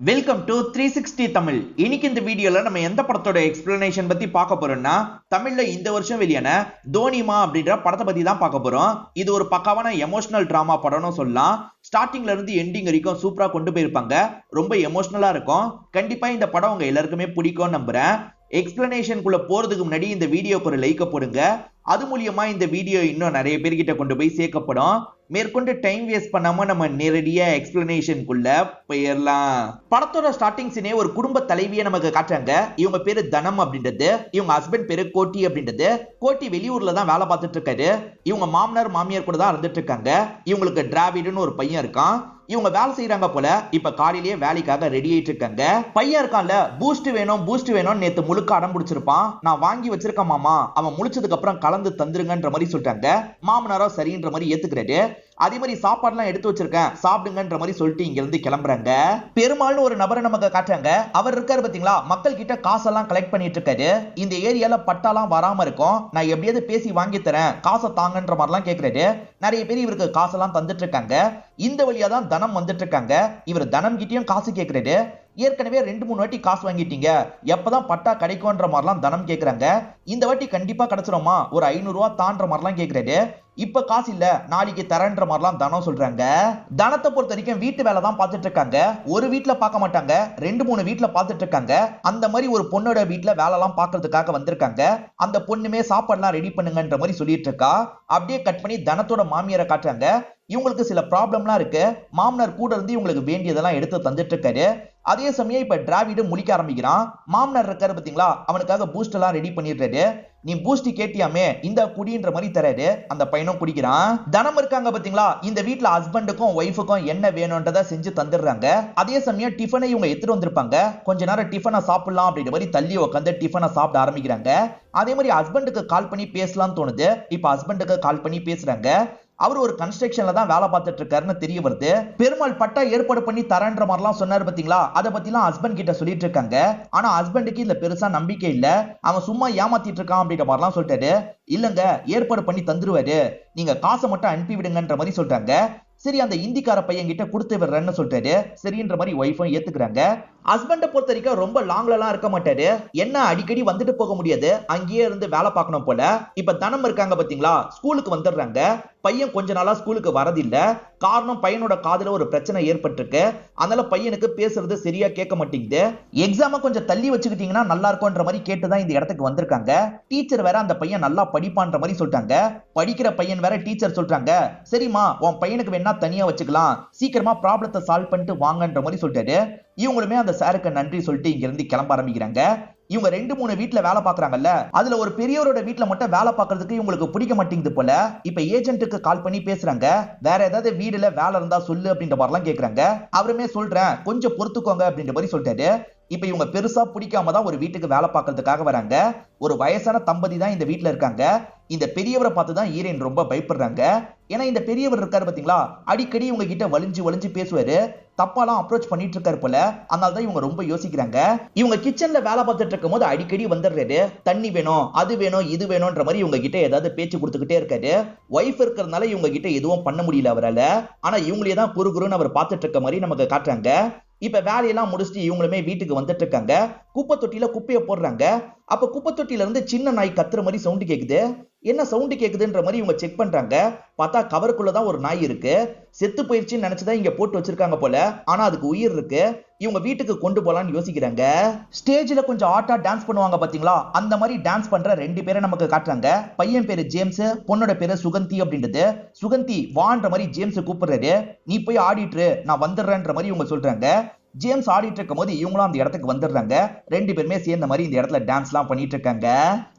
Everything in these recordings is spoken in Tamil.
Welcome to three sixty Tamil இன்னைக்கு இந்த வீடியோல நம்ம எந்த படத்தோட எக்ஸ்பிளனேஷன் பத்தி பார்க்க போறோம்னா தமிழ்ல இந்த வருஷம் வெளியான தோனிமா அப்படின்ற படத்தை பத்தி தான் பார்க்க போறோம். இது ஒரு பக்காவான எமோஷனல் டிராமா படம்னு சொல்லலாம். ஸ்டார்டிங்ல இருந்து எண்டிங் வரைக்கும் சூப்பரா கொண்டு போயிருப்பாங்க. ரொம்ப எமோஷனலா இருக்கும். கண்டிப்பா இந்த படம் உங்க எல்லாருக்குமே பிடிக்கும் நம்புறேன். எக்ஸ்பிளனேஷனுக்குள்ள போறதுக்கு முன்னாடி இந்த வீடியோக்கு ஒரு லைக்க போடுங்க. அது மூலியமா இந்த வீடியோ இன்னும் நிறைய பேர்கிட்ட கொண்டு போய் சேர்க்கப்படும். மேற்கொண்டு டைம் வேஸ்ட் பண்ணாம நம்ம நேரடியா எக்ஸ்பிளனேஷனுக்குள்ள போயிடலாம் படத்தோட ஸ்டார்டிங்ஸ்னே ஒரு குடும்ப தலைவியை நமக்கு காட்டுறாங்க. இவங்க பேரு தனம் அப்படின்றது இவங்க ஹஸ்பண்ட் பேரு கோட்டி அப்படின்றது. கோட்டி வெளியூர்ல தான் வேலை பார்த்துட்டு இருக்காரு. இவங்க மாமனார் மாமியார் கூட தான் இருந்துட்டு இருக்காங்க. இவங்களுக்கு டிராவிடுன்னு ஒரு பையன் இருக்கான். இவங்க வேலை செய்யறாங்க போல இப்ப காலையிலேயே வேலைக்காக ரெடி ஆயிட்டு இருக்காங்க. பையன் இருக்கான்ல பூஸ்ட் வேணும் பூஸ்ட் வேணும் நேத்து முழுக்க அடம் பிடிச்சிருப்பான். நான் வாங்கி வச்சிருக்கேன் மாமா. அவன் முழிச்சதுக்கு அப்புறம் கலந்து தந்துருங்கன்ற மாதிரி சொல்லிட்டாங்க. மாமனாரோ சரின்ற மாதிரி ஏத்துக்கிறாரு. அதே மாதிரி சாப்பாடுலாம் எடுத்து வச்சிருக்கேன். சாப்பிடுங்கன்ற மாதிரி சொல்லிட்டு இங்க இருந்து கிளம்புறாங்க. பெருமாள்னு ஒரு நபரை நமக்கு காட்டுறாங்க. அவர் இருக்காரு பாத்தீங்களா? மக்கள் கிட்ட காசெல்லாம் கலெக்ட் பண்ணிட்டு இருக்காரு. இந்த ஏரியால பட்டாலாம் வராம இருக்கும். நான் எப்படியாவது பேசி வாங்கி தரேன். காசை தாங்கன்ற மாதிரிலாம் கேக்குறாரு. நிறைய பேர் இவருக்கு காசெல்லாம் தந்துட்டு இருக்காங்க. இந்த வழியா தான் தனம் வந்துட்டு இருக்காங்க. இவர் தனம் கிட்டயும் காசு கேக்குறாரு. ஏற்கனவே ரெண்டு மூணு வாட்டி காசு வாங்கிட்டீங்க. எப்பதான் பட்டா கிடைக்கும்ன்ற மாதிரிலாம் தனம் கேக்குறாங்க. இந்த வாட்டி கண்டிப்பா கிடைச்சிருமா? ஒரு ஐநூறு ரூபா தான்ற மாதிரிலாம் கேக்குறாரு. இப்ப காசு இல்ல நாளைக்கு தரேன்ற மாதிரிலாம் தனம் சொல்றாங்க. தனத்தை பொறுத்த வரைக்கும் வீட்டு வேலை தான் பார்த்துட்டு இருக்காங்க. ஒரு வீட்டுல பார்க்க மாட்டாங்க. ரெண்டு மூணு வீட்டுல பார்த்துட்டு இருக்காங்க. அந்த மாதிரி ஒரு பொண்ணோட வீட்டுல வேலை எல்லாம் பாக்குறதுக்காக வந்திருக்காங்க. அந்த பொண்ணுமே சாப்பாடுலாம் ரெடி பண்ணுங்கன்ற மாதிரி சொல்லிட்டு இருக்கா. அப்படியே கட் பண்ணி தனத்தோட மாமியாரை காட்டுறாங்க. இவங்களுக்கு சில ப்ராப்ளம்லாம் இருக்கு. மாமனார் கூட இருந்து இவங்களுக்கு வேண்டியதெல்லாம் எடுத்து தந்துட்டு இருக்காரு. அதே சமயம் இப்ப டிராவிடு முழிக்க ஆரம்பிக்கிறான். மாமனார் இருக்காரு பாத்தீங்களா? அவனுக்காக பூஸ்ட் எல்லாம் ரெடி பண்ணிடுறாரு. நீ பூஸ்டி கேட்டியாமே இந்த குடின்ற மாதிரி தராரு அந்த பையனும் குடிக்கிறான். தனம் இருக்காங்க பாத்தீங்களா? இந்த வீட்டுல ஹஸ்பண்டுக்கும் ஒய்ஃபுக்கும் என்ன வேணும்ன்றத செஞ்சு தந்துடுறாங்க. அதே சமயம் டிஃபனை இவங்க எடுத்துட்டு வந்திருப்பாங்க. கொஞ்ச நேரம் டிஃபனை சாப்பிடலாம் அப்படின்ற மாதிரி தள்ளி உட்காந்து டிஃபனை சாப்பிட ஆரம்பிக்கிறாங்க. அதே மாதிரி ஹஸ்பண்டுக்கு கால் பண்ணி பேசலாம்னு தோணுது. இப்ப ஹஸ்பண்டுக்கு கால் பண்ணி பேசுறாங்க. அவர் ஒரு கன்ஸ்ட்ரக்ஷன்ல தான் வேலை பார்த்துட்டு இருக்காருன்னு தெரிய வருது. பெருமாள் பட்டா ஏற்பாடு பண்ணி தரேன்ற மாதிரிலாம் சொன்னாரு பாத்தீங்களா? அதை பத்திலாம் ஹஸ்பண்ட் கிட்ட சொல்லிட்டு இருக்காங்க. ஆனா ஹஸ்பண்டுக்கு இதுல பெருசா நம்பிக்கை இல்ல. அவன் சும்மா ஏமாத்திட்டு இருக்கான் அப்படின்ற மாதிரிலாம் சொல்லிட்டாரு. இல்லங்க ஏற்பாடு பண்ணி தந்துருவாரு. நீங்க காசை மட்டும் அனுப்பி விடுங்கன்ற மாதிரி சொல்றாங்க. சரி அந்த இந்திக்கார பையன் கிட்ட கொடுத்து விடுறேன்னு சொல்லிட்டாரு. சரின்ற மாதிரி ஒய்ஃபும் ஏத்துக்கிறாங்க. ஹஸ்பண்டை பொறுத்த வரைக்கும் ரொம்ப லாங்ல எல்லாம் இருக்க மாட்டாரு. என்ன அடிக்கடி வந்துட்டு போக முடியாது. அங்கேயே இருந்து வேலை பார்க்கணும் போல. இப்ப தனம் இருக்காங்க பாத்தீங்களா? ஸ்கூலுக்கு வந்துடுறாங்க. பையன் கொஞ்ச நாளா ஸ்கூலுக்கு வரதில்ல. காரணம் பையனோட காதுல ஒரு பிரச்சனை ஏற்பட்டிருக்கு. அதனால பையனுக்கு பேசுறது சரியா கேட்க மாட்டேங்குது. எக்ஸாம கொஞ்சம் தள்ளி வச்சுக்கிட்டீங்கன்னா நல்லா இருக்கும்ன்ற மாதிரி கேட்டுதான் இந்த இடத்துக்கு வந்திருக்காங்க. டீச்சர் வேற அந்த பையன் நல்லா படிப்பான்ற மாதிரி சொல்லிட்டாங்க. படிக்கிற பையன் வேற டீச்சர் சொல்றாங்க சரிம்மா உன் பையனுக்கு வேணா தனியா வச்சுக்கலாம். சீக்கிரமா ப்ராப்ளத்தை சால்வ் பண்ணிட்டு வாங்கன்ற மாதிரி சொல்லிட்டாரு. இவங்களுமே அந்த சாருக்கு நன்றி சொல்லிட்டு இங்க இருந்து கிளம்ப ஆரம்பிக்கிறாங்க. இவங்க ரெண்டு மூணு வீட்டுல வேலை பாக்குறாங்கல்ல அதுல ஒரு பெரியவரோட வீட்டுல மட்டும் வேலை பாக்குறதுக்கு இவங்களுக்கு பிடிக்க மாட்டேங்குது போல. இப்ப ஏஜென்ட்டுக்கு கால் பண்ணி பேசுறாங்க வேற ஏதாவது வீடுல வேலை இருந்தா சொல்லு அப்படின்ற மாதிரிலாம் கேக்குறாங்க. அவருமே சொல்றேன் கொஞ்சம் பொறுத்துக்கோங்க அப்படின்ற மாதிரி சொல்லிட்டாரு. இப்ப இவங்க பெருசா பிடிக்காம தான் ஒரு வீட்டுக்கு வேலை பார்க்கறதுக்காக வராங்க. ஒரு வயசான தம்பதி தான் இந்த வீட்டுல இருக்காங்க. இந்த பெரியவரை பார்த்து தான் ஈரன் ரொம்ப பயப்படுறாங்க. ஏன்னா இந்த பெரியவர் இருக்காரு பாத்தீங்களா? அடிக்கடி இவங்க கிட்ட வலிஞ்சு வலிஞ்சு பேசுவாரு. தப்பாலாம் அப்ரோச் பண்ணிட்டு இருக்காரு போல. அதனால தான் இவங்க ரொம்ப யோசிக்கிறாங்க. இவங்க கிச்சன்ல வேலை பார்த்துட்டு இருக்கும் போது அடிக்கடி வந்துடுறாரு. தண்ணி வேணும் அது வேணும் இது வேணும்ன்ற மாதிரி இவங்க கிட்ட ஏதாவது பேச்சு கொடுத்துக்கிட்டே இருக்காரு. ஒய்ஃப் இருக்கிறதுனால இவங்க கிட்ட எதுவும் பண்ண முடியல அவரால். ஆனா இவங்களே தான் குரு குருன்னு அவர் பார்த்துட்டு இருக்க மாதிரி நமக்கு காட்டுறாங்க. இப்ப வேலையெல்லாம் முடிச்சுட்டு இவங்களுமே வீட்டுக்கு வந்துட்டு இருக்காங்க குப்பை தொட்டியில குப்பையை போடுறாங்க. அப்ப குப்பை தொட்டியில இருந்து சின்ன நாய் கத்துற மாதிரி சவுண்டு கேக்குது. என்ன சவுண்டு கேட்குதுன்ற மாதிரி இவங்க செக் பண்றாங்க. பார்த்தா கவருக்குள்ளதான் ஒரு நாய் இருக்கு. செத்து போயிருச்சுன்னு நினைச்சுதான் இங்க போட்டு வச்சிருக்காங்க போல. ஆனா அதுக்கு உயிர் இருக்கு. இவங்க வீட்டுக்கு கொண்டு போலாம்னு யோசிக்கிறாங்க. ஸ்டேஜ்ல கொஞ்சம் ஆட்டா டான்ஸ் பண்ணுவாங்க பாத்தீங்களா? அந்த மாதிரி டான்ஸ் பண்ற ரெண்டு பேரை நமக்கு காட்டுறாங்க. பையன் பேரு ஜேம்ஸ் பொண்ணோட பேரு சுகந்தி அப்படின்றது. சுகந்தி வான்ற மாதிரி ஜேம்ஸ் கூப்பிடுறாரு. நீ போய் ஆடிட்டு நான் வந்துடுறேன்ற மாதிரி இவங்க சொல்றாங்க. ஜேம்ஸ் ஆடிட்டு இருக்கும் போது இவங்களும் அந்த இடத்துக்கு வந்துடுறாங்க. ரெண்டு பேருமே சேர்ந்த மாதிரி இந்த இடத்துல டான்ஸ் எல்லாம் பண்ணிட்டு இருக்காங்க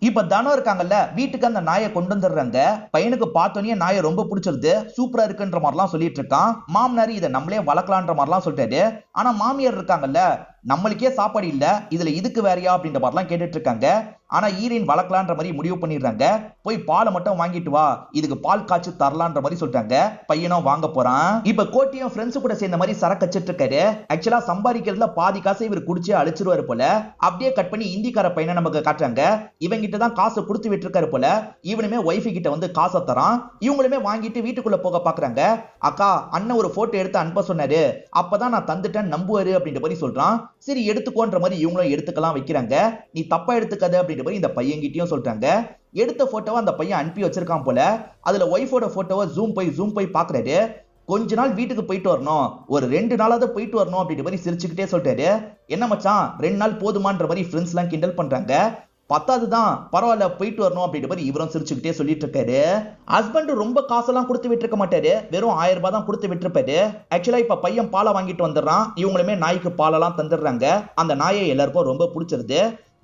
இப்ப தனம் இருக்காங்கல்ல வீட்டுக்கு அந்த நாயை கொண்டு வந்துடுறாங்க. பையனுக்கு பார்த்தோன்னே நாயை ரொம்ப பிடிச்சிருது. சூப்பரா இருக்குன்ற மாதிரிலாம் சொல்லிட்டு இருக்கான் மாமனார் இதை நம்மளே வளர்க்கலான்ற மாதிரிலாம் சொல்லிட்டாரு. ஆனா மாமியார் இருக்காங்கல்ல நம்மளுக்கே சாப்பாடு இல்லை இதுல இதுக்கு வேறையா அப்படின்ற மாதிரிலாம் கேட்டுட்டு இருக்காங்க ஆனா ஈரின் வளர்க்கலான்ற மாதிரி முடிவு பண்ணிடுறாங்க. போய் பாலை மட்டும் வாங்கிட்டு வா இதுக்கு பால் காய்ச்சி தரலான்ற மாதிரி சொல்லிட்டாங்க. பையனும் வாங்க போறான். இப்ப கோட்டியும் ஃப்ரெண்ட்ஸ் கூட சேர்ந்த மாதிரி சரக்கு வச்சிட்டு இருக்காரு ஆக்சுவலா சம்பாதிக்கிறதுல பாதி காசை இவர் குடிச்சு அழிச்சிருவாரு போல. அப்படியே கட் பண்ணி இந்திக்கார பையனை நமக்கு காட்டுறாங்க. இவங்கிட்ட தான் காசை கொடுத்து விட்டுருக்காரு போல. இவனுமே ஒய்ஃபு கிட்ட வந்து காசை தரான். இவங்களுமே வாங்கிட்டு வீட்டுக்குள்ள போக பாக்குறாங்க. அக்கா அண்ணன் ஒரு போட்டோ எடுத்து அனுப்ப சொன்னாரு. அப்பதான் நான் தந்துட்டேன் நம்புவாரு அப்படின்ற மாதிரி சொல்றான். சரி எடுத்துக்கோன்ற மாதிரி இவங்களும் எடுத்துக்கலாம் வைக்கிறாங்க. நீ தப்பா எடுத்துக்காத அப்படின்ற மாதிரி இந்த பையன்கிட்டயும் சொல்றாங்க. எடுத்த போட்டோவை அந்த பையன் அனுப்பி வச்சிருக்கான் போல. அதுல ஒய்ஃபோட போட்டோவை ஜூம் போய் ஜூம் போய் பாக்குறாரு. கொஞ்ச நாள் வீட்டுக்கு போயிட்டு வரணும். ஒரு ரெண்டு நாளாவது போயிட்டு வரணும் அப்படின்ற மாதிரி சிரிச்சுக்கிட்டே சொல்லிட்டாரு என்ன மச்சான் ரெண்டு நாள் போதுமான்ற மாதிரி ஃப்ரெண்ட்ஸ் எல்லாம் கிண்டல் பண்றாங்க. பத்தாவது தான் பரவாயில்ல போயிட்டு வரணும் அப்படின்ற மாதிரி இவரும் சிரிச்சுக்கிட்டே சொல்லிட்டு இருக்காரு ஹஸ்பண்ட் ரொம்ப காசெல்லாம் கொடுத்து விட்டுருக்க மாட்டாரு. வெறும் ஆயிரம் ரூபாய் தான் கொடுத்து விட்டுருப்பாரு. ஆக்சுவலா இப்ப பையன் பாலை வாங்கிட்டு வந்துடுறான். இவங்களுமே நாய்க்கு பாலெல்லாம் தந்துடுறாங்க. அந்த நாயை எல்லாருக்கும் ரொம்ப பிடிச்சிருது.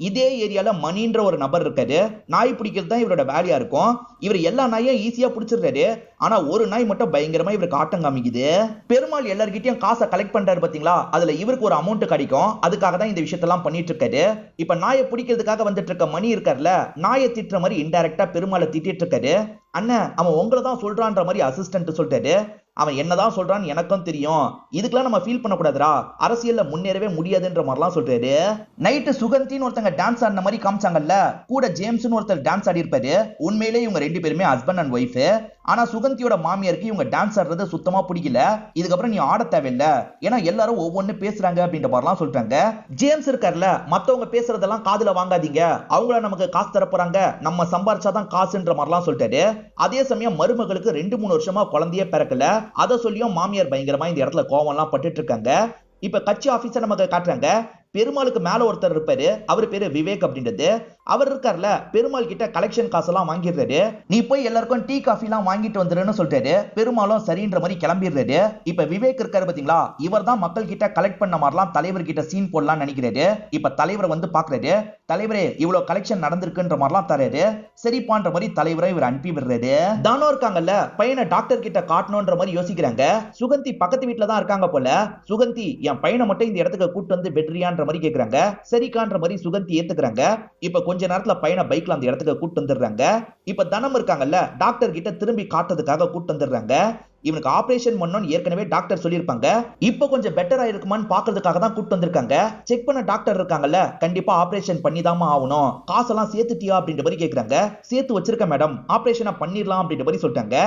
இதே ஏரியால மணின்ற ஒரு நபர் இருக்காரு. நாய் பிடிக்கிறது தான் இவரோட வேலையா இருக்கும். இவர் எல்லா நாயும் ஈஸியா பிடிச்சிடுறாரு. ஆனா ஒரு நாய் மட்டும் பயங்கரமா இவருக்கு ஆட்டம் காமிக்குது. பெருமாள் எல்லார்கிட்டயும் காசை கலெக்ட் பண்றாரு பாத்தீங்களா? அதுல இவருக்கு ஒரு அமௌண்ட் கிடைக்கும். அதுக்காக தான் இந்த விஷயத்தெல்லாம் பண்ணிட்டு இருக்காரு. இப்ப நாயை பிடிக்கிறதுக்காக வந்துட்டு இருக்க மணி இருக்கார்ல நாயை திட்டுற மாதிரி இன்டைரக்டா பெருமாளை திட்டிட்டு இருக்காரு. அண்ணன் அவன் உங்களை தான் சொல்றான்ற மாதிரி அசிஸ்டன்ட் சொல்லிட்டாரு. அவன் என்னதான் சொல்றான் எனக்கும் தெரியும். இதுக்கெல்லாம் நம்ம ஃபீல் பண்ணக்கூடாதுடா. அரசியல்ல முன்னேறவே முடியாதுன்ற மாதிரிலாம் சொல்றாரு. நைட்டு சுகந்தின்னு ஒருத்தங்க டான்ஸ் ஆடின மாதிரி காமிச்சாங்கல்ல? கூட ஜேம்ஸ்னு ஒருத்தர் டான்ஸ் ஆடி இருப்பாரு. உண்மையிலே இவங்க ரெண்டு பேருமே ஹஸ்பண்ட் அண்ட் ஒய்ஃப் ஆனா சுகந்தியோட மாமியாருக்கு இவங்க டான்ஸ் ஆடுறது சுத்தமா பிடிக்கல. இதுக்கப்புறம் நீ ஆட தேவையில்ல. ஏன்னா எல்லாரும் ஒவ்வொன்னு பேசுறாங்க அப்படின்ற மாதிரிலாம் சொல்றாங்க. ஜேம்ஸ் இருக்கார்ல மத்தவங்க பேசுறதெல்லாம் காதுல வாங்காதீங்க. அவங்கள நமக்கு காசு தர போறாங்க நம்ம சம்பாரிச்சாதான் காசுன்ற மாதிரிலாம் சொல்லிட்டாரு. அதே சமயம் மருமகளுக்கு ரெண்டு மூணு வருஷமா குழந்தையே பிறக்கல. அதை சொல்லியும் மாமியார் பயங்கரமா இந்த இடத்துல கோவம்லாம் பட்டுட்டு இருக்காங்க. இப்ப கட்சி ஆபீஸர் நமக்கு காட்டுறாங்க. பெருமாளுக்கு மேல ஒருத்தர் இருப்பாரு. அவர் பேரு விவேக் அப்படின்றது. அவர் இருக்கார்ல பெருமாள் கிட்ட கலெக்ஷன் காசெல்லாம் வாங்கிடுறாரு. நீ போய் எல்லாருக்கும் டீ காஃபி எல்லாம் வாங்கிட்டு வந்துருன்னு சொல்லிட்டாரு. பெருமாளும் சரின்ற மாதிரி கிளம்பிடுறாரு. இப்ப விவேக் இருக்காரு பாத்தீங்களா? இவர் தான் மக்கள் கிட்ட கலெக்ட் பண்ண மாதிரிலாம் தலைவர் கிட்ட சீன் போடலாம்னு நினைக்கிறாரு. இப்ப தலைவரை வந்து பாக்குறாரு. தலைவரே இவ்வளவு கலெக்ஷன் நடந்திருக்குன்ற மாதிரிலாம் தராரு சரிப்பான்ற மாதிரி தலைவரை இவர் அனுப்பி விடுறாரு. தானோ இருக்காங்கல்ல பையனை டாக்டர் கிட்ட காட்டணும்ன்ற மாதிரி யோசிக்கிறாங்க. சுகந்தி பக்கத்து வீட்டுல தான் இருக்காங்க போல. சுகந்தி என் பையனை மட்டும் இந்த இடத்துக்கு கூட்டு வந்து வெற்றியான்ற மாதிரி கேட்குறாங்க சரிக்கான்ற மாதிரி சுகந்தி ஏத்துக்கிறாங்க. இப்ப கொஞ்ச நேரத்துல பையனை பைக்ல அந்த இடத்துக்கு கூட்டு வந்துடுறாங்க. இப்ப தனம் இருக்காங்கல்ல டாக்டர் கிட்ட திரும்பி காட்டுறதுக்காக கூட்டு வந்துடுறாங்க. இவனுக்கு ஆபரேஷன் பண்ணணும்னு ஏற்கனவே டாக்டர் சொல்லியிருப்பாங்க. இப்போ கொஞ்சம் பெட்டர் ஆயிருக்குமான்னு பாக்குறதுக்காக தான் கூட்டு வந்திருக்காங்க. செக் பண்ண டாக்டர் இருக்காங்கல்ல கண்டிப்பா ஆபரேஷன் பண்ணிதாமா ஆகணும். காசெல்லாம் சேர்த்துட்டியா அப்படின்ற மாதிரி கேக்குறாங்க. சேர்த்து வச்சிருக்க மேடம் ஆபரேஷனை பண்ணிடலாம் அப்படின்ற மாதிரி சொல்லிட்டாங்க.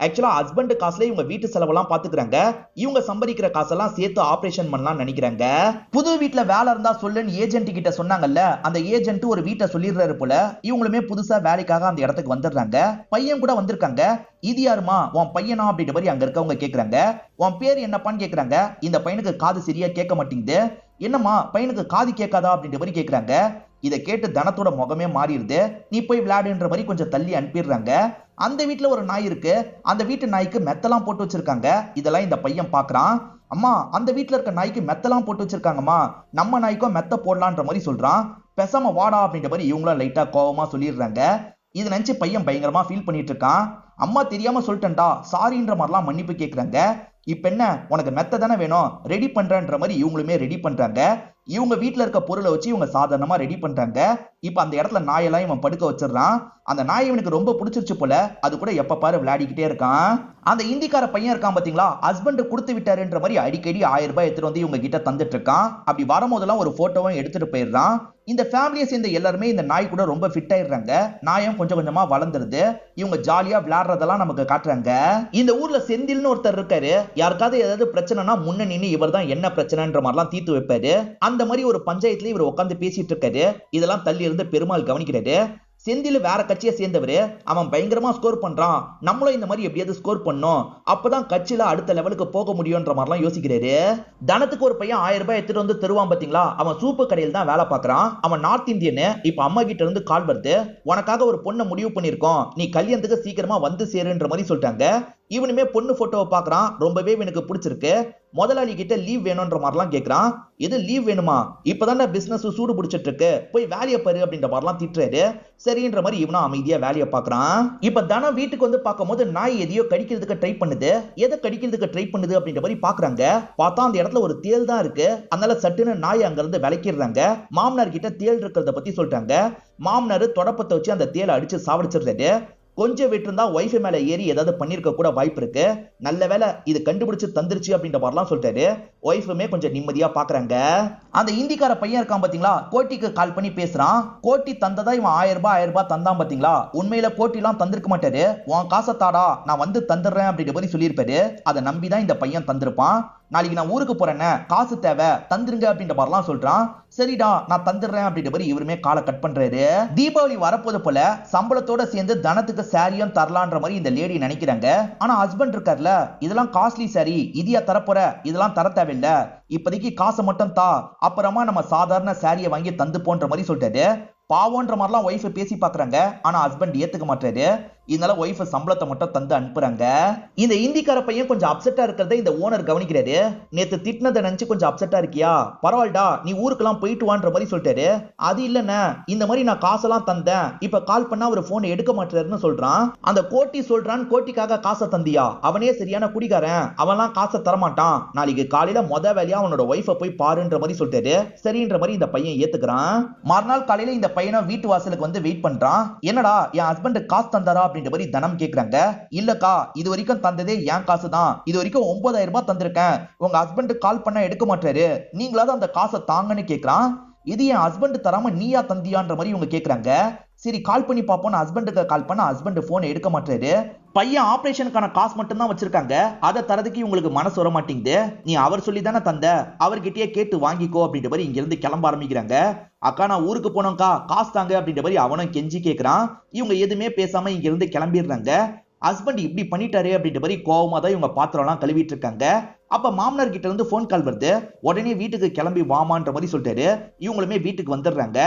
ஆக்சுவலா ஹஸ்பண்ட் காசுல இவங்க வீட்டு செலவெல்லாம் பாத்துக்கிறாங்க. இவங்க சம்பாதிக்கிற காசெல்லாம் சேர்த்து ஆபரேஷன் பண்ணலாம் நினைக்கிறாங்க. புது வீட்டுல வேலை இருந்தா சொல்லுன்னு ஏஜென்ட் கிட்ட சொன்னாங்கல்ல அந்த ஏஜென்ட் ஒரு வீட்டை சொல்லிடுறாரு போல இவங்களுமே புதுசா வேலைக்காக அந்த இடத்துக்கு வந்துடுறாங்க. பையன் கூட வந்திருக்காங்க. இது யாருமா உன் பையனா? அப்படின்ற மாதிரி அங்க இருக்கவங்க கேக்குறாங்க. உன் பேர் என்னப்பான்னு கேக்குறாங்க. இந்த பையனுக்கு காது சரியா கேட்க மாட்டேங்குது. என்னம்மா? பையனுக்கு காது கேட்காதா? அப்படின்ற மாதிரி கேக்குறாங்க. இதை கேட்டு தனத்தோட முகமே மாறிடுது. நீ போய் விளையாடுன்ற மாதிரி கொஞ்சம் தள்ளி அனுப்பிடுறாங்க. அந்த வீட்டில் ஒரு நாய் இருக்கு. அந்த வீட்டு நாய்க்கு மெத்தலாம் போட்டு வச்சிருக்காங்க. இதெல்லாம் இந்த பையன் பார்க்குறான் அம்மா அந்த வீட்டில் இருக்க நாய்க்கு மெத்தலாம் போட்டு வச்சிருக்காங்கம்மா. நம்ம நாய்க்கும் மெத்த போடலான்ற மாதிரி சொல்றான். பெசாம வாடா அப்படின்ற மாதிரி இவங்களும் லைட்டா கோவமா சொல்லிடுறாங்க. இது நினைச்சு பையன் பயங்கரமா ஃபீல் பண்ணிட்டு இருக்கான். அம்மா தெரியாம சொல்லிட்டேன்டா. சாரின்ற மாதிரிலாம் மன்னிப்பு கேட்குறாங்க இப்ப என்ன? உனக்கு மெத்த தானே வேணும்? ரெடி பண்றேன்ற மாதிரி இவங்களுமே ரெடி பண்றாங்க. இவங்க வீட்டுல இருக்க பொருளை வச்சு இவங்க சாதாரணமா ரெடி பண்றாங்க. இப்ப அந்த இடத்துல நாயெல்லாம் இவன் படுக்க வச்சிடுறான். அந்த நாய் இவனுக்கு ரொம்ப பிடிச்சிருச்சு போல அது கூட எப்ப பாரு விளையாடிக்கிட்டே இருக்கான். அந்த இந்திக்கார பையன் இருக்கான் பாத்தீங்களா? ஹஸ்பண்ட் கொடுத்து விட்டாருன்ற மாதிரி அடிக்கடி ஆயிரம் ரூபாய் எடுத்துட்டு வந்து இவங்க கிட்ட தந்துட்டு இருக்கான். அப்படி வரும்போதெல்லாம் ஒரு போட்டோவும் எடுத்துட்டு போயிடுறான். இந்த ஃபேமிலியை சேர்ந்த எல்லாருமே இந்த நாய் கூட ரொம்ப ஃபிட் ஆயிடுறாங்க. நாயும் கொஞ்சம் கொஞ்சமா வளர்ந்துருது. இவங்க ஜாலியா விளையாடுறதெல்லாம் நமக்கு காட்டுறாங்க. இந்த ஊர்ல செந்தில்னு ஒருத்தர் இருக்காரு. யாருக்காவது ஏதாவது பிரச்சனைனா முன்ன நின்று இவர் தான் என்ன பிரச்சனைன்ற மாதிரிலாம் தீர்த்து வைப்பாரு. அந்த மாதிரி ஒரு பஞ்சாயத்துல இவர் உட்காந்து பேசிட்டு இருக்காரு. இதெல்லாம் தள்ளி இருந்து பெருமாள் கவனிக்கிறாரு. செந்தில் வேற கட்சியை சேர்ந்தவரு அவன் பயங்கரமா ஸ்கோர் பண்றான். நம்மளும் இந்த மாதிரி எப்படியாவது ஸ்கோர் பண்ணோம் அப்பதான் கட்சியில அடுத்த லெவலுக்கு போக முடியும்ன்ற மாதிரிலாம் யோசிக்கிறாரு. தனத்துக்கு ஒரு பையன் ஆயிரம் ரூபாய் எடுத்துட்டு வந்து தருவான் பாத்தீங்களா? அவன் சூப்பு கடையில் தான் வேலை பாக்குறான் அவன் நார்த் இந்தியனு இப்ப அம்மா கிட்ட இருந்து கால் வருது. உனக்காக ஒரு பொண்ணை முடிவு பண்ணிருக்கோம் நீ கல்யாணத்துக்கு சீக்கிரமா வந்து சேருன்ற மாதிரி சொல்லிட்டாங்க. இவனுமே பொண்ணு போட்டோவை பார்க்குறான். ரொம்பவே எனக்கு பிடிச்சிருக்கு. முதலாளி கிட்ட லீவ் வேணும்ன்ற மாதிரிலாம் கேட்குறான் எது லீவ் வேணுமா? இப்பதானே பிஸ்னஸ் சூடு பிடிச்சிட்டு இருக்கு போய் வேலையை பாரு அப்படின்ற மாதிரிலாம் திட்டுறாரு. சரின்ற மாதிரி இவனும் அமைதியாக வேலையை பார்க்குறான். இப்போ தனம் வீட்டுக்கு வந்து பார்க்கும்போது நாய் எதையோ கடிக்கிறதுக்கு ட்ரை பண்ணுது. எதை கடிக்கிறதுக்கு ட்ரை பண்ணுது அப்படின்ற மாதிரி பார்க்குறாங்க. பார்த்தா அந்த இடத்துல ஒரு தேல் தான் இருக்கு. அதனால சட்டுன்னு நாய் அங்கேருந்து விளக்கிடுறாங்க. மாமனார் கிட்ட தேல் இருக்கிறத பற்றி சொல்கிறாங்க மாமனார் தொடப்பத்தை வச்சு அந்த தேலை அடிச்சு சாவடிச்சிடுறாரு. கொஞ்சம் விட்டுருந்தா ஒய்ஃபு மேலே ஏறி ஏதாவது பண்ணியிருக்க கூட வாய்ப்பு இருக்கு. நல்ல வேலை இது கண்டுபிடிச்சு தந்துருச்சு அப்படின்ற மாதிரிலாம் சொல்லிட்டாரு. ஒய்ஃபுமே கொஞ்சம் நிம்மதியா பாக்குறாங்க. அந்த இந்திக்கார பையன் இருக்கான் பாத்தீங்களா? கோட்டிக்கு கால் பண்ணி பேசுறான். கோட்டி தந்ததா இவன் ஆயிரம் ரூபாய் ஆயிரம் ரூபாய் தந்தான் பாத்தீங்களா? உண்மையில கோட்டி எல்லாம் தந்திருக்க மாட்டாரு. உன் காசை தாடா நான் வந்து தந்துடுறேன் அப்படின்ற மாதிரி சொல்லியிருப்பாரு. அதை நம்பிதான் இந்த பையன் தந்திருப்பான். நாளைக்கு நான் ஊருக்கு போறேன்னு காசு தேவை தந்துருங்க அப்படின்ற மாதிரிலாம் சொல்றான். சரிடா நான் தந்துடுறேன் அப்படின்ற மாதிரி இவருமே காலை கட் பண்றாரு. தீபாவளி வரப்போது போல சம்பளத்தோட சேர்ந்து தனத்துக்கு சாரியும் தரலான்ற மாதிரி இந்த லேடி நினைக்கிறாங்க. ஆனா ஹஸ்பண்ட் இருக்கார்ல இதெல்லாம் காஸ்ட்லி சாரி இதையா தரப்போற? இதெல்லாம் தர தேவையில்ல. இப்போதைக்கு காசை மட்டும் தா அப்புறமா நம்ம சாதாரண சாரியை வாங்கி தந்து போன்ற மாதிரி சொல்லிட்டாரு. பாவோன்ற மாதிரிலாம் ஒய்ஃபை பேசி பார்க்குறாங்க ஆனால் ஹஸ்பண்ட் ஏத்துக்க மாட்டாரு இதனால ஒய்ஃபை சம்பளத்தை மட்டும் தந்து அனுப்புறாங்க. இந்த இந்திக்கார பையன் கொஞ்சம் அப்செட்டா இருக்கிறத இந்த ஓனர் கவனிக்கிறாரு. நேத்து திட்டினதை நினைச்சு கொஞ்சம் அப்செட்டா இருக்கியா? பரவாயில்லடா நீ ஊருக்கெல்லாம் போயிட்டு வான்ற மாதிரி சொல்லிட்டாரு. அது இல்லைண்ணே இந்த மாதிரி நான் காசெல்லாம் தந்தேன். இப்ப கால் பண்ணா அவர் போன் எடுக்க மாட்டாருன்னு சொல்றான். அந்த கோட்டி சொல்றான் கோட்டிக்காக காசை தந்தியா? அவனே சரியான குடிகாரன். அவன்லாம் காசை தரமாட்டான். நாளைக்கு காலையில மொத வேலையா அவனோட ஒய்ஃபை போய் பாருன்ற மாதிரி சொல்லிட்டாரு. சரின்ற மாதிரி இந்த பையன் ஏத்துக்கிறான். மறுநாள் காலையில இந்த பையனும் வீட்டு வாசலுக்கு வந்து வெயிட் பண்றான். என்னடா என் ஹஸ்பண்ட் காசு தந்தாரா அப்படின்ற மாதிரி தனம் கேக்குறாங்க. இல்லக்கா இது வரைக்கும் தந்ததே என் காசு தான் இது வரைக்கும் ஒன்பதாயிரம் ரூபாய் தந்திருக்கேன். உங்க ஹஸ்பண்ட் கால் பண்ண எடுக்க மாட்டாரு. நீங்களாவது அந்த காசை தாங்கன்னு கேக்குறான். இது என் ஹஸ்பண்ட் தராம நீயா தந்தியான்ற மாதிரி இவங்க கேக்குறாங்க. சரி கால் பண்ணி பார்ப்போம் ஹஸ்பண்டுக்கு கால் பண்ண ஹஸ்பண்ட் ஃபோன் எடுக்க மாட்டாரு பையன் ஆப்ரேஷனுக்கான காசு மட்டும் தான் வச்சிருக்காங்க. அதை தரதுக்கு உங்களுக்கு மனசு வர மாட்டேங்குது. நீ அவர் சொல்லி தானே தந்த. அவர்கிட்டயே கேட்டு வாங்கிக்கோ அப்படின்ற மாதிரி இங்கிருந்து கிளம்ப ஆரம்பிக்கிறாங்க. அக்கா நான் ஊருக்கு போனோம்க்கா. காசு தாங்க அப்படின்ற மாதிரி அவனும் கெஞ்சி கேட்குறான் இவங்க எதுவுமே பேசாம இங்கிருந்து கிளம்பிடுறாங்க. ஹஸ்பண்ட் இப்படி பண்ணிட்டாரு அப்படின்ற மாதிரி கோவமா தான் இவங்க பாத்திரம்லாம் கழுவிட்டு இருக்காங்க அப்ப மாமனார் கிட்ட இருந்து ஃபோன் கால் வருது. உடனே வீட்டுக்கு கிளம்பி வாமான்ற மாதிரி சொல்லிட்டாரு. இவங்களுமே வீட்டுக்கு வந்துடுறாங்க.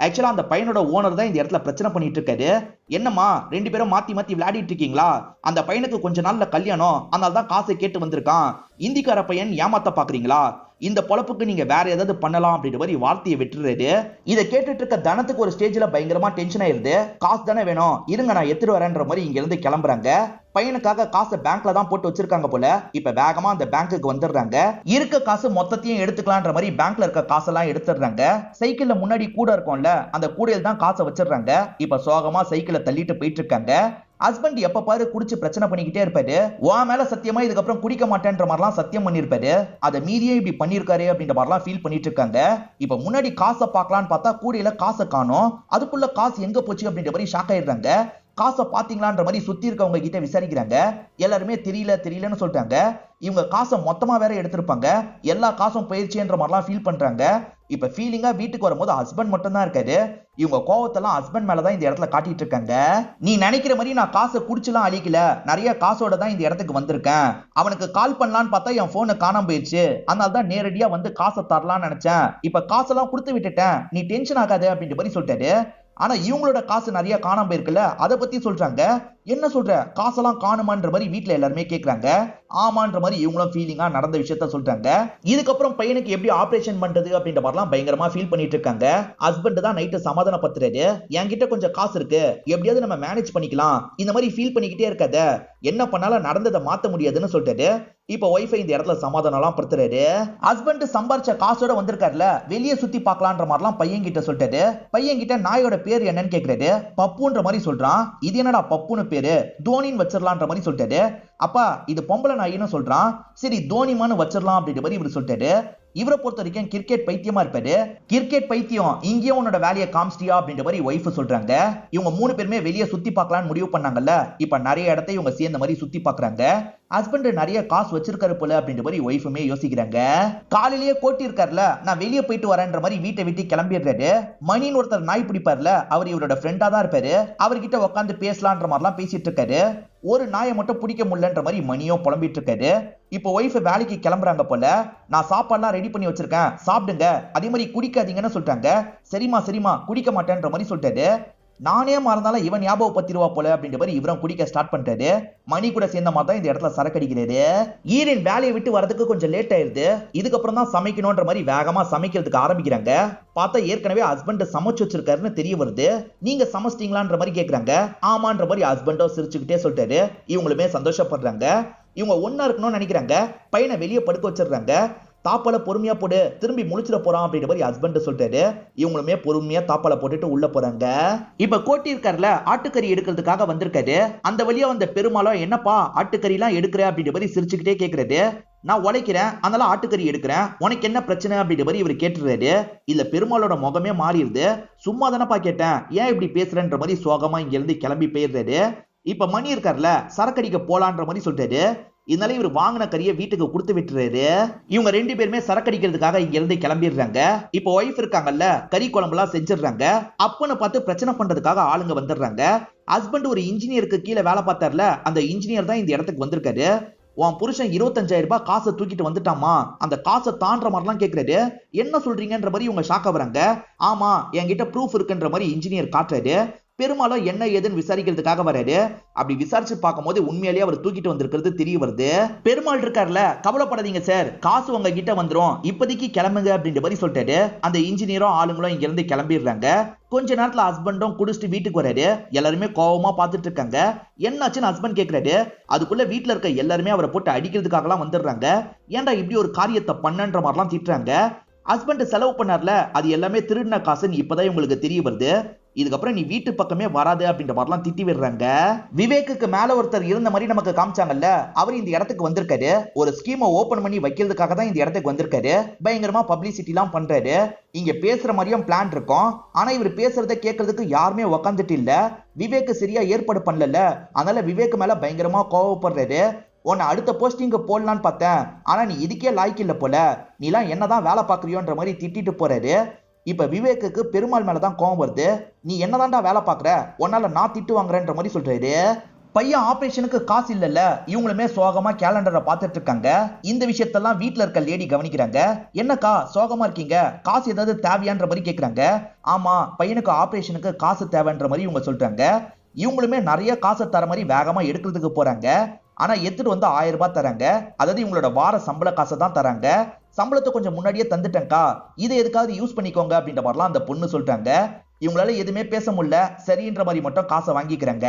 ஆக்சுவலாக அந்த பையனோட ஓனர் தான் இந்த இடத்துல பிரச்சனை பண்ணிட்டு இருக்காரு என்னம்மா ரெண்டு பேரும் மாற்றி மாற்றி விளையாடிட்டு இருக்கீங்களா அந்த பையனுக்கு கொஞ்ச நாளில் கல்யாணம் அதனால தான் காசை கேட்டு வந்திருக்கான். இந்திக்கார பையன் ஏமாத்த பார்க்குறீங்களா இந்த பொழப்புக்கு நீங்க வேற ஏதாவது பண்ணலாம் அப்படின்ற மாதிரி வார்த்தையை விட்டுறது. இதை கேட்டுட்டு இருக்க தனத்துக்கு ஒரு ஸ்டேஜ்ல பயங்கரமா டென்ஷன் ஆயிருது காசு தானே வேணும். இருங்க நான் எடுத்துட்டு வரேன்ற மாதிரி இங்க இருந்து கிளம்புறாங்க. பையனுக்காக காசை பேங்க்ல தான் போட்டு வச்சிருக்காங்க போல. இப்ப வேகமா அந்த பேங்க்குக்கு வந்துடுறாங்க. இருக்க காசு மொத்தத்தையும் எடுத்துக்கலான்ற மாதிரி பேங்க்ல இருக்க காசெல்லாம் எடுத்துடுறாங்க. சைக்கிள்ல முன்னாடி கூட இருக்கும்ல அந்த கூடையில் தான் காசை வச்சிடுறாங்க. இப்ப சோகமா சைக்கிளை தள்ளிட்டு போயிட்டு இருக்காங்க. ஹஸ்பண்ட் எப்ப பாரு குடிச்சு பிரச்சனை பண்ணிக்கிட்டே இருப்பாரு. உன் மேல சத்தியமா இதுக்கப்புறம் குடிக்க மாட்டேன்ற மாதிரிலாம் சத்தியம் பண்ணிருப்பாரு. அதை மீறியே இப்படி பண்ணிருக்காரு அப்படின்ற மாதிரிலாம் ஃபீல் பண்ணிட்டு இருக்காங்க இப்ப முன்னாடி காசை பார்க்கலான்னு பார்த்தா கூடையில காசை காணும். அதுக்குள்ள காசு எங்க போச்சு அப்படின்ற மாதிரி ஷாக் ஆயிடுறாங்க. காசை பாத்தீங்களான்ற மாதிரி சுத்தி இருக்கவங்க கிட்ட விசாரிக்கிறாங்க. எல்லாருமே தெரியல தெரியலன்னு சொல்லிட்டாங்க. இவங்க காசை மொத்தமா வேற எடுத்திருப்பாங்க. எல்லா காசும் போயிருச்சுன்ற மாதிரிலாம் ஃபீல் பண்றாங்க. இப்ப ஃபீலிங்கா வீட்டுக்கு வரும்போது ஹஸ்பண்ட் மட்டும் தான் இருக்காரு. இவங்க கோவத்தெல்லாம் ஹஸ்பண்ட் மேலதான் இந்த இடத்துல காட்டிட்டு இருக்காங்க. நீ நினைக்கிற மாதிரி நான் காசை குடிச்சுலாம் அழிக்கல. நிறைய காசோட தான் இந்த இடத்துக்கு வந்திருக்கேன். அவனுக்கு கால் பண்ணலான்னு பார்த்தா என் போனை காணாம போயிடுச்சு அதனால தான் நேரடியா வந்து காசை தரலாம்னு நினைச்சேன். இப்ப காசெல்லாம் கொடுத்து விட்டுட்டேன். நீ டென்ஷன் ஆகாது அப்படின்ற மாதிரி சொல்லிட்டாரு. ஆனா இவங்களோட காசு நிறைய காணாம போயிருக்குல்ல அதை பத்தி சொல்றாங்க. என்ன சொல்ற? காசெல்லாம் காணுமான்ற மாதிரி வீட்ல எல்லாருமே கேக்குறாங்க. ஆமான்ற மாதிரி இவங்களும் ஃபீலிங்கா நடந்த விஷயத்த சொல்றாங்க. இதுக்கப்புறம் பையனுக்கு எப்படி ஆபரேஷன் பண்றது அப்படின்ற மாதிரிலாம் பயங்கரமா ஃபீல் பண்ணிட்டு இருக்காங்க. ஹஸ்பண்ட் தான் நைட்டு சமாதானப்படுத்துறாரு. என்கிட்ட கொஞ்சம் காசு இருக்கு. எப்படியாவது நம்ம மேனேஜ் பண்ணிக்கலாம். இந்த மாதிரி ஃபீல் பண்ணிக்கிட்டே இருக்காத. என்ன பண்ணாலும் நடந்ததை மாத்த முடியாதுன்னு சொல்லிட்டாரு. இப்ப ஒய்ஃபை இந்த இடத்துல சமாதானம்லாம் படுத்துறாரு. ஹஸ்பண்ட் சம்பாரிச்ச காசோட வந்திருக்காருல வெளியே சுத்தி பார்க்கலான்ற மாதிரிலாம் பையன் கிட்ட சொல்லிட்டாரு. பையன் கிட்ட நாயோட பேர் என்னன்னு கேக்குறாரு. பப்புன்ற மாதிரி சொல்றான். இது என்னடா பப்புன்னு பேர்? தோனின்னு வச்சிடலான்ற மாதிரி சொல்லிட்டாரு. அப்பா இது பொம்பளை நாயின்னு சொல்றான். சரி தோனிமான்னு வச்சிடலாம் அப்படின்ற மாதிரி இவர் சொல்லிட்டாரு. இவரை பொறுத்த வரைக்கும் கிரிக்கெட் பைத்தியமா இருப்பாரு. கிரிக்கெட் பைத்தியம் இங்கேயும் உன்னோட வேலையை காமிச்சிட்டியா அப்படின்ற மாதிரி ஒய்ஃப் சொல்றாங்க. இவங்க மூணு பேருமே வெளியே சுத்தி பார்க்கலாம்னு முடிவு பண்ணாங்கல்ல. இப்ப நிறைய இடத்த இவங்க சேர்ந்த மாதிரி சுத்தி பாக்குறாங்க ஹஸ்பண்ட் நிறைய காசு வச்சிருக்காரு போல அப்படின்ற மாதிரி ஒய்ஃபுமே யோசிக்கிறாங்க. காலையிலேயே கோட்டி இருக்காருல நான் வெளியே போயிட்டு வரேன்ற மாதிரி வீட்டை விட்டு கிளம்பிடுறாரு. மணின்னு ஒருத்தர் நாய் பிடிப்பார்ல அவர் இவரோட ஃப்ரெண்டா தான் இருப்பாரு. அவர்கிட்ட உட்காந்து பேசலான்ற மாதிரிலாம் பேசிட்டு இருக்காரு ஒரு நாயை மட்டும் பிடிக்க முடியலன்ற மாதிரி மணியும் புலம்பிட்டு இருக்காரு இப்போ ஒய்ஃப் வேலைக்கு கிளம்புறாங்க போல நான் சாப்பாடுலாம் ரெடி பண்ணி வச்சிருக்கேன் சாப்பிடுங்க. அதே மாதிரி குடிக்காதீங்கன்னு சொல்லிட்டாங்க. சரிம்மா சரிம்மா குடிக்க மாட்டேன்ற மாதிரி சொல்லிட்டாரு. நானே மறந்தாலும் இவன் ஞாபகப்படுத்திடுவா போல அப்படின்ற மாதிரி இவரும் குடிக்க ஸ்டார்ட் பண்ணிட்டாரு. மணி கூட சேர்ந்த மாதிரி தான் இந்த இடத்துல சரக்கு ஈரின் வேலையை விட்டு வரதுக்கு கொஞ்சம் லேட் ஆயிருது. இதுக்கப்புறம் தான் சமைக்கணும்ன்ற மாதிரி வேகமா சமைக்கிறதுக்கு ஆரம்பிக்கிறாங்க. பார்த்தா ஏற்கனவே ஹஸ்பண்ட் சமைச்சு வச்சிருக்காருன்னு தெரிய வருது. நீங்க சமைச்சிட்டீங்களான்ற மாதிரி கேக்குறாங்க. ஆமான்ற மாதிரி ஹஸ்பண்டோ சிரிச்சுக்கிட்டே சொல்லிட்டாரு. இவங்களுமே சந்தோஷப்படுறாங்க. இவங்க ஒன்னா இருக்கணும்னு நினைக்கிறாங்க. பையனை வெளியே படுக்க வச்சிடுறாங்க. தாப்பால பொறுமையா போடு திரும்பி முழிச்சிட போறான் அப்படின்ற மாதிரி ஹஸ்பண்ட் சொல்லிட்டாரு. இவங்களுமே பொறுமையா தாப்பால போட்டுட்டு உள்ள போறாங்க. இப்ப கோட்டி இருக்காருல ஆட்டுக்கறி எடுக்கிறதுக்காக வந்திருக்காரு. அந்த வழியா வந்த பெருமாளும் என்னப்பா ஆட்டுக்கறி எல்லாம் எடுக்கிற? அப்படின்ற மாதிரி சிரிச்சுக்கிட்டே கேக்குறது நான் உழைக்கிறேன் அதனால ஆட்டுக்கறி எடுக்கிறேன். உனக்கு என்ன பிரச்சனை? அப்படின்ற மாதிரி இவர் கேட்டுறாரு. இல்ல பெருமாளோட முகமே மாறிடுது. சும்மா தானப்பா கேட்டேன். ஏன் இப்படி பேசுறன்ற மாதிரி சோகமா இங்க இருந்து கிளம்பி போயிடுறாரு. இப்ப மணி இருக்கார்ல சரக்கடிக்க போலான்ற மாதிரி சொல்லிட்டாரு. இதனால இவர் வாங்கின கறியை வீட்டுக்கு கொடுத்து விட்டுறாரு. இவங்க ரெண்டு பேருமே சரக்கடிக்கிறதுக்காக இங்க இருந்து கிளம்பிடுறாங்க. இப்போ ஒய்ஃப் இருக்காங்கல்ல கறி குழம்புலாம் செஞ்சிடுறாங்க. அப்பன்னு பார்த்து பிரச்சனை பண்றதுக்காக ஆளுங்க வந்துடுறாங்க. ஹஸ்பண்ட் ஒரு இன்ஜினியருக்கு கீழே வேலை பார்த்தார்ல அந்த இன்ஜினியர் தான் இந்த இடத்துக்கு வந்திருக்காரு. உன் புருஷன் இருபத்தஞ்சாயிரம் ரூபாய் காசை தூக்கிட்டு வந்துட்டாமா அந்த காசை தாண்டுற மாதிரிலாம் கேட்கறாரு என்ன சொல்றீங்கன்ற மாதிரி இவங்க ஷாக் ஆகுறாங்க ஆமா என்கிட்ட ப்ரூஃப் இருக்குன்ற மாதிரி இன்ஜினியர் காட்டுறாரு. பெரும்பாலும் என்ன ஏதுன்னு விசாரிக்கிறதுக்காக வராரு. அப்படி விசாரிச்சு பார்க்கும்போது உண்மையிலேயே அவர் தூக்கிட்டு வந்திருக்கிறது தெரிய வருது. பெருமாள் இருக்கார்ல கவலைப்படாதீங்க சார் காசு உங்க கிட்ட வந்துடும் இப்போதைக்கு கிளம்புங்க அப்படின்ற மாதிரி சொல்லிட்டாரு. அந்த இன்ஜினியரும் ஆளுங்களும் இங்கிருந்து கிளம்பிடுறாங்க. கொஞ்ச நேரத்துல ஹஸ்பண்டும் குடிச்சிட்டு வீட்டுக்கு வராரு. எல்லாருமே கோவமா பார்த்துட்டு இருக்காங்க. என்னாச்சுன்னு ஹஸ்பண்ட் கேட்கிறாரு அதுக்குள்ள வீட்டுல இருக்க எல்லாருமே அவரை போட்டு அடிக்கிறதுக்காகலாம் வந்துடுறாங்க. ஏன்டா இப்படி ஒரு காரியத்தை பண்ணன்ற மாதிரிலாம் திட்டுறாங்க. ஹஸ்பண்ட் செலவு பண்ணார்ல. அது எல்லாமே திருடின காசுன்னு இப்பதான் உங்களுக்கு தெரிய வருது. இதுக்கப்புறம் நீ வீட்டு பக்கமே வராது அப்படின்ற மாதிரிலாம் திட்டி விடுறாங்க. விவேக்குக்கு மேல ஒருத்தர் இருந்த மாதிரி நமக்கு காமிச்சாங்கல்ல அவர் இந்த இடத்துக்கு வந்திருக்காரு. ஒரு ஸ்கீமை ஓபன் பண்ணி வைக்கிறதுக்காக தான் இந்த இடத்துக்கு வந்திருக்காரு. பயங்கரமா பப்ளிசிட்டி எல்லாம் பண்றாரு. இங்க பேசுற மாதிரியும் பிளான் இருக்கும். ஆனா இவர் பேசுறத கேட்கறதுக்கு யாருமே உக்காந்துட்டு இல்ல. விவேக்கு சரியா ஏற்பாடு பண்ணல அதனால விவேக் மேல பயங்கரமா கோவப்படுறாரு. உன்னை அடுத்த போஸ்டிங்க போடலான்னு பார்த்தேன். ஆனா நீ இதுக்கே லாய்க்கு இல்ல போல. நீலாம் என்னதான் வேலை பாக்குறியோன்ற மாதிரி திட்டிட்டு போறாரு. இப்ப விவேக்குக்கு பெருமாள் மேலதான் கோவம் வருது. நீ என்னதான்டா வேலை பாக்குற உன்னால நான் திட்டு வாங்குறேன்ற மாதிரி சொல்றாரு பையன் ஆபரேஷனுக்கு காசு இல்லல்ல. இவங்களுமே சோகமா கேலண்டரை பார்த்துட்டு இருக்காங்க. இந்த விஷயத்தெல்லாம் வீட்டில் இருக்க லேடி கவனிக்கிறாங்க. என்னக்கா சோகமா இருக்கீங்க? காசு ஏதாவது தேவையான்ற மாதிரி கேக்குறாங்க. ஆமா பையனுக்கு ஆபரேஷனுக்கு காசு தேவைன்ற மாதிரி இவங்க சொல்றாங்க. இவங்களுமே நிறைய காசை தர மாதிரி வேகமா எடுக்கிறதுக்கு போறாங்க. ஆனா எடுத்துட்டு வந்து ஆயிரம் ரூபாய் தராங்க. அதாவது இவங்களோட வார சம்பள காசை தான் தராங்க. சம்பளத்தை கொஞ்சம் முன்னாடியே தந்துட்டேன்க்கா. இதை எதுக்காவது யூஸ் பண்ணிக்கோங்க அப்படின்ற மாதிரிலாம் அந்த பொண்ணு சொல்லிட்டாங்க. இவங்களால எதுவுமே பேச முடியல. சரின்ற மாதிரி மட்டும் காசை வாங்கிக்கிறாங்க.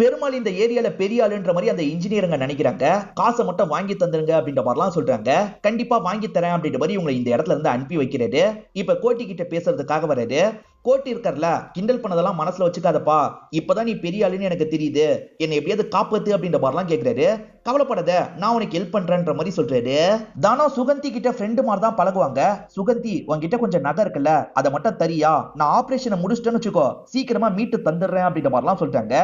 பெருமாள் இந்த ஏரியால பெரிய ஆளுன்ற மாதிரி அந்த இன்ஜினியருங்க நினைக்கிறாங்க. காசை மட்டும் வாங்கி தந்துருங்க அப்படின்ற மாதிரிலாம் சொல்றாங்க. கண்டிப்பா வாங்கி தரேன் அப்படின்ற மாதிரி இவங்களை இந்த இடத்துல இருந்து அனுப்பி வைக்கிறாரு. இப்ப கோட்டி கிட்ட பேசுறதுக்காக வராரு கோட்டி இருக்கார்ல கிண்டல் பண்ணதெல்லாம் மனசுல வச்சுக்காதப்பா. இப்பதான் நீ பெரிய ஆளுன்னு எனக்கு தெரியுது. என்னை எப்படியாவது காப்பாத்து அப்படின்ற மாதிரிலாம் கேக்குறாரு. கவலைப்படாத நான் உனக்கு ஹெல்ப் பண்றேன்ற மாதிரி சொல்றாரு. தானோ சுகந்தி கிட்ட ஃப்ரெண்டு மாதிரி தான் பழகுவாங்க. சுகந்தி உன்கிட்ட கொஞ்சம் நகை இருக்குல்ல அதை மட்டும் தரியா. நான் ஆபரேஷனை முடிச்சிட்டேன்னு வச்சுக்கோ. சீக்கிரமா மீட்டு தந்துடுறேன் அப்படின்ற மாதிரிலாம் சொல்றாங்க.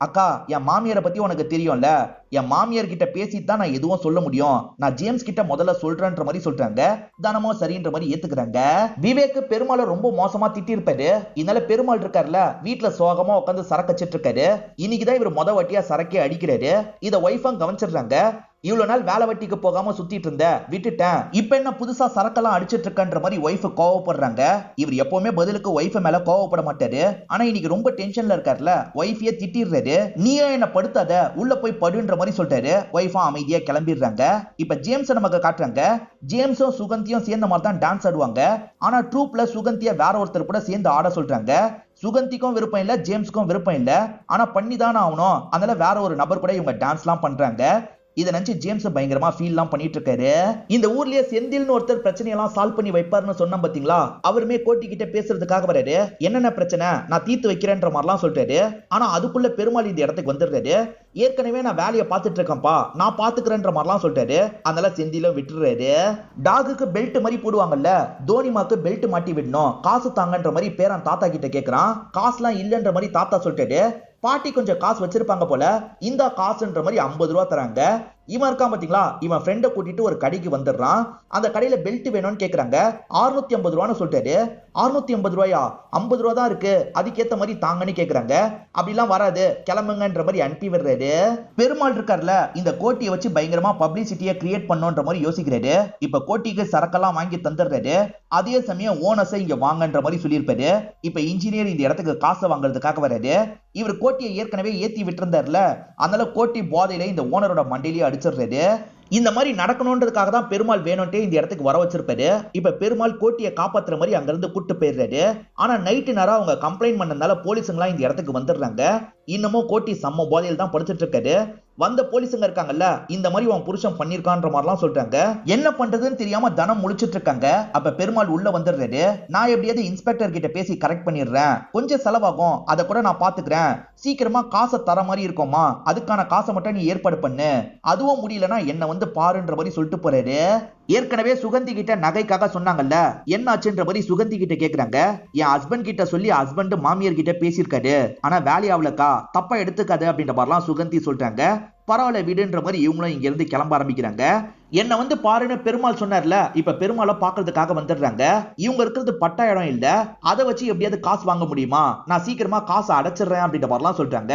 அக்கா என் மாமியாரை பத்தி உனக்கு தெரியும்ல? என் மாமியார் கிட்ட பேசிட்டு தான் நான் எதுவும் சொல்ல முடியும். நான் ஜேம்ஸ் கிட்ட முதல்ல சொல்றேன்ற மாதிரி சொல்றாங்க. தானமோ சரின்ற மாதிரி ஏத்துக்கிறாங்க. விவேக் பெருமாளை ரொம்ப மோசமா திட்டி இருப்பாரு இதனால பெருமாள் இருக்காருல வீட்டுல சோகமா உட்காந்து சரக்கச்சிட்டு இருக்காரு. இன்னைக்குதான் இவர் மொத வட்டியா சரக்கே அடிக்கிறாரு. இதை ஒய்ஃபும் கவனிச்சிடுறாங்க. இவ்வளவு நாள் வேலை வட்டிக்கு போகாம சுத்திட்டு இருந்த விட்டுட்டேன். இப்ப என்ன புதுசா சரக்கெல்லாம் அடிச்சிட்டு இருக்கன்ற மாதிரி ஒய்ஃப் கோவப்படுறாங்க. இவர் எப்பவுமே பதிலுக்கு ஒய்ஃப் மேல கோவப்பட மாட்டாரு. ஆனா இன்னைக்கு ரொம்ப டென்ஷன்ல இருக்காருல. ஒய்ஃபையே திட்டிடுறாரு. நீயும் என்ன படுத்தாத? உள்ள போய் படுன்ற மாதிரி சொல்லிட்டாரு. ஒய்ஃபும் அமைதியா கிளம்பிடுறாங்க. இப்ப ஜேம்ஸ் நமக்கு காட்டுறாங்க. ஜேம்ஸும் சுகந்தியும் சேர்ந்த மாதிரி தான் டான்ஸ் ஆடுவாங்க. ஆனா ட்ரூப்ல சுகந்திய வேற ஒருத்தர் கூட சேர்ந்து ஆட சொல்றாங்க. சுகந்திக்கும் விருப்பம் இல்ல ஜேம்ஸ்க்கும் விருப்பம் இல்ல. ஆனா பண்ணி தானே ஆகணும். அதனால வேற ஒரு நபர் கூட இவங்க டான்ஸ்லாம் பண்றாங்க. இதை நினைச்சு ஜேம்ஸ் பயங்கரமா ஃபீல்லாம் பண்ணிட்டு இருக்காரு இந்த ஊர்லயே செந்தில்னு ஒருத்தர் பிரச்சனையெல்லாம் சால்வ் பண்ணி வைப்பாருன்னு சொன்னா பாத்தீங்களா? அவருமே கோட்டி கிட்ட பேசுறதுக்காக வராரு. என்னென்ன பிரச்சனை? நான் தீர்த்து வைக்கிறேன்ற மாதிரிலாம் சொல்றாரு ஆனா அதுக்குள்ள பெருமாள் இந்த இடத்துக்கு வந்துடுறாரு. ஏற்கனவே நான் வேலையை பார்த்துட்டு இருக்கேன்ப்பா நான் பாத்துக்கிறேன்ற மாதிரிலாம் சொல்றாரு அதனால செந்திலும் விட்டுறாரு. டாகுக்கு பெல்ட் மாதிரி போடுவாங்கல்ல தோனிமாக்கு பெல்ட் மாட்டி விடணும். காசு தாங்கன்ற மாதிரி பேரன் தாத்தா கிட்ட கேட்கறான் காசுலாம் இல்லைன்ற மாதிரி தாத்தா சொல்லிட்டாரு. பாட்டி கொஞ்சம் காசு வச்சிருப்பாங்க போல இந்த காசுன்ற மாதிரி ஐம்பது ரூபா தராங்க. இவன் இருக்கான் பாத்தீங்களா? இவன் ஃப்ரெண்டை கூட்டிட்டு ஒரு கடைக்கு வந்துடுறான். அந்த கடையில பெல்ட் வேணும்னு கேக்குறாங்க. அறுநூத்தி ஐம்பது ரூபான்னு சொல்லிட்டாரு. அறுநூத்தி ஐம்பது ரூபாயா? ஐம்பது ரூபா தான் இருக்கு. அதுக்கேத்த மாதிரி தாங்கன்னு கேக்குறாங்க. அப்படிலாம் வராது. கிளம்புங்கன்ற மாதிரி அனுப்பி விடுறாரு. பெருமாள் இருக்கார்ல இந்த கோட்டியை வச்சு பயங்கரமா பப்ளிசிட்டியை கிரியேட் பண்ணோன்ற மாதிரி யோசிக்கிறாரு. இப்ப கோட்டிக்கு சரக்கெல்லாம் வாங்கி தந்துடுறாரு. அதே சமயம் ஓனஸை இங்க வாங்கன்ற மாதிரி சொல்லியிருப்பாரு. இப்ப இன்ஜினியர் இந்த இடத்துக்கு காசை வாங்குறதுக்காக வராரு. இவர் கோட்டியை ஏற்கனவே ஏத்தி விட்டுருந்தாருல அதனால கோட்டி போதையில இந்த ஓனரோட மண்டையிலேயே அடிச்சிடுறாரு இந்த மாதிரி நடக்கணுன்றதுக்காக தான் பெருமாள் வேணும்ட்டே இந்த இடத்துக்கு வர வச்சிருப்பாரு இப்ப பெருமாள் கோட்டியை காப்பாத்துற மாதிரி அங்கிருந்து கூட்டு போயிடுறாரு ஆனா நைட்டு நேரம் அவங்க கம்ப்ளைண்ட் பண்ணதுனால போலீஸுங்களா இந்த இடத்துக்கு வந்துடுறாங்க. இன்னமும் கோட்டி செம்ம போதையில் தான் படுத்துட்டு இருக்காரு வந்த போலீஸுங்க இருக்காங்கல்ல இந்த மாதிரி உன் புருஷன் பண்ணிருக்கான்ற மாதிரிலாம் சொல்றாங்க. என்ன பண்றதுன்னு தெரியாம தனம் முழிச்சிட்டு இருக்காங்க அப்ப பெருமாள் உள்ள வந்துடுறாரு நான் எப்படியாவது இன்ஸ்பெக்டர் கிட்ட பேசி கரெக்ட் பண்ணிடுறேன். கொஞ்சம் செலவாகும். அதை கூட நான் பாத்துக்கிறேன். சீக்கிரமா காசை தர மாதிரி இருக்குமா அதுக்கான காசை மட்டும் நீ ஏற்பாடு பண்ணு. அதுவும் முடியலன்னா என்ன வந்து பாருன்ற மாதிரி சொல்லிட்டு போறாரு. ஏற்கனவே சுகந்தி கிட்ட நகைக்காக சொன்னாங்கல்ல என்ன ஆச்சுன்ற மாதிரி சுகந்தி கிட்ட கேக்குறாங்க. என் ஹஸ்பண்ட் கிட்ட சொல்லி ஹஸ்பண்ட் மாமியார் கிட்ட பேசியிருக்காரு. ஆனா வேலையாவலக்கா தப்பா எடுத்துக்காது அப்படின்ற மாதிரிலாம் சுகந்தி சொல்றாங்க. பரவாயில்ல விடுன்ற மாதிரி இவங்களும் இங்கேருந்து கிளம்ப ஆரம்பிக்கிறாங்க. என்னை வந்து பாருன்னு பெருமாள் சொன்னார்ல இப்ப பெருமாளை பாக்குறதுக்காக வந்துடுறாங்க. இவங்க இருக்கிறது பட்டா இடம் இல்ல அதை வச்சு எப்படியாவது காசு வாங்க முடியுமா? நான் சீக்கிரமா காசை அடைச்சிடுறேன் அப்படின்ற மாதிரிலாம் சொல்றாங்க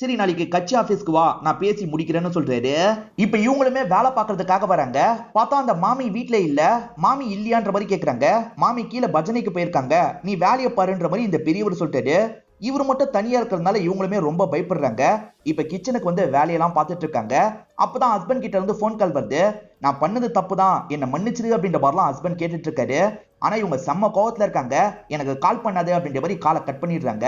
சரி நாளைக்கு கட்சி ஆபீஸ்க்கு வா நான் பேசி முடிக்கிறேன்னு சொல்றாரு. இப்ப இவங்களுமே வேலை பார்க்கறதுக்காக வராங்க. பார்த்தா அந்த மாமி வீட்டுல இல்ல மாமி இல்லையான்ற மாதிரி கேக்குறாங்க. மாமி கீழே பஜனைக்கு போயிருக்காங்க. நீ வேலையை பாருன்ற மாதிரி இந்த பெரியவர் சொல்லிட்டாரு. இவர் மட்டும் தனியா இருக்கிறதுனால இவங்களுமே ரொம்ப பயப்படுறாங்க. இப்ப கிச்சனுக்கு வந்து வேலையெல்லாம் பார்த்துட்டு இருக்காங்க. அப்பதான் ஹஸ்பண்ட் கிட்ட இருந்து ஃபோன் கால் வருது. நான் பண்ணது தப்பு தான் என்ன மன்னிச்சிரு அப்படின்ற மாதிரிலாம் ஹஸ்பண்ட் கேட்டுட்டு இருக்காரு. ஆனா இவங்க செம்ம கோவத்துல இருக்காங்க. எனக்கு கால் பண்ணாது அப்படின்ற மாதிரி காலை கட் பண்ணிடுறாங்க.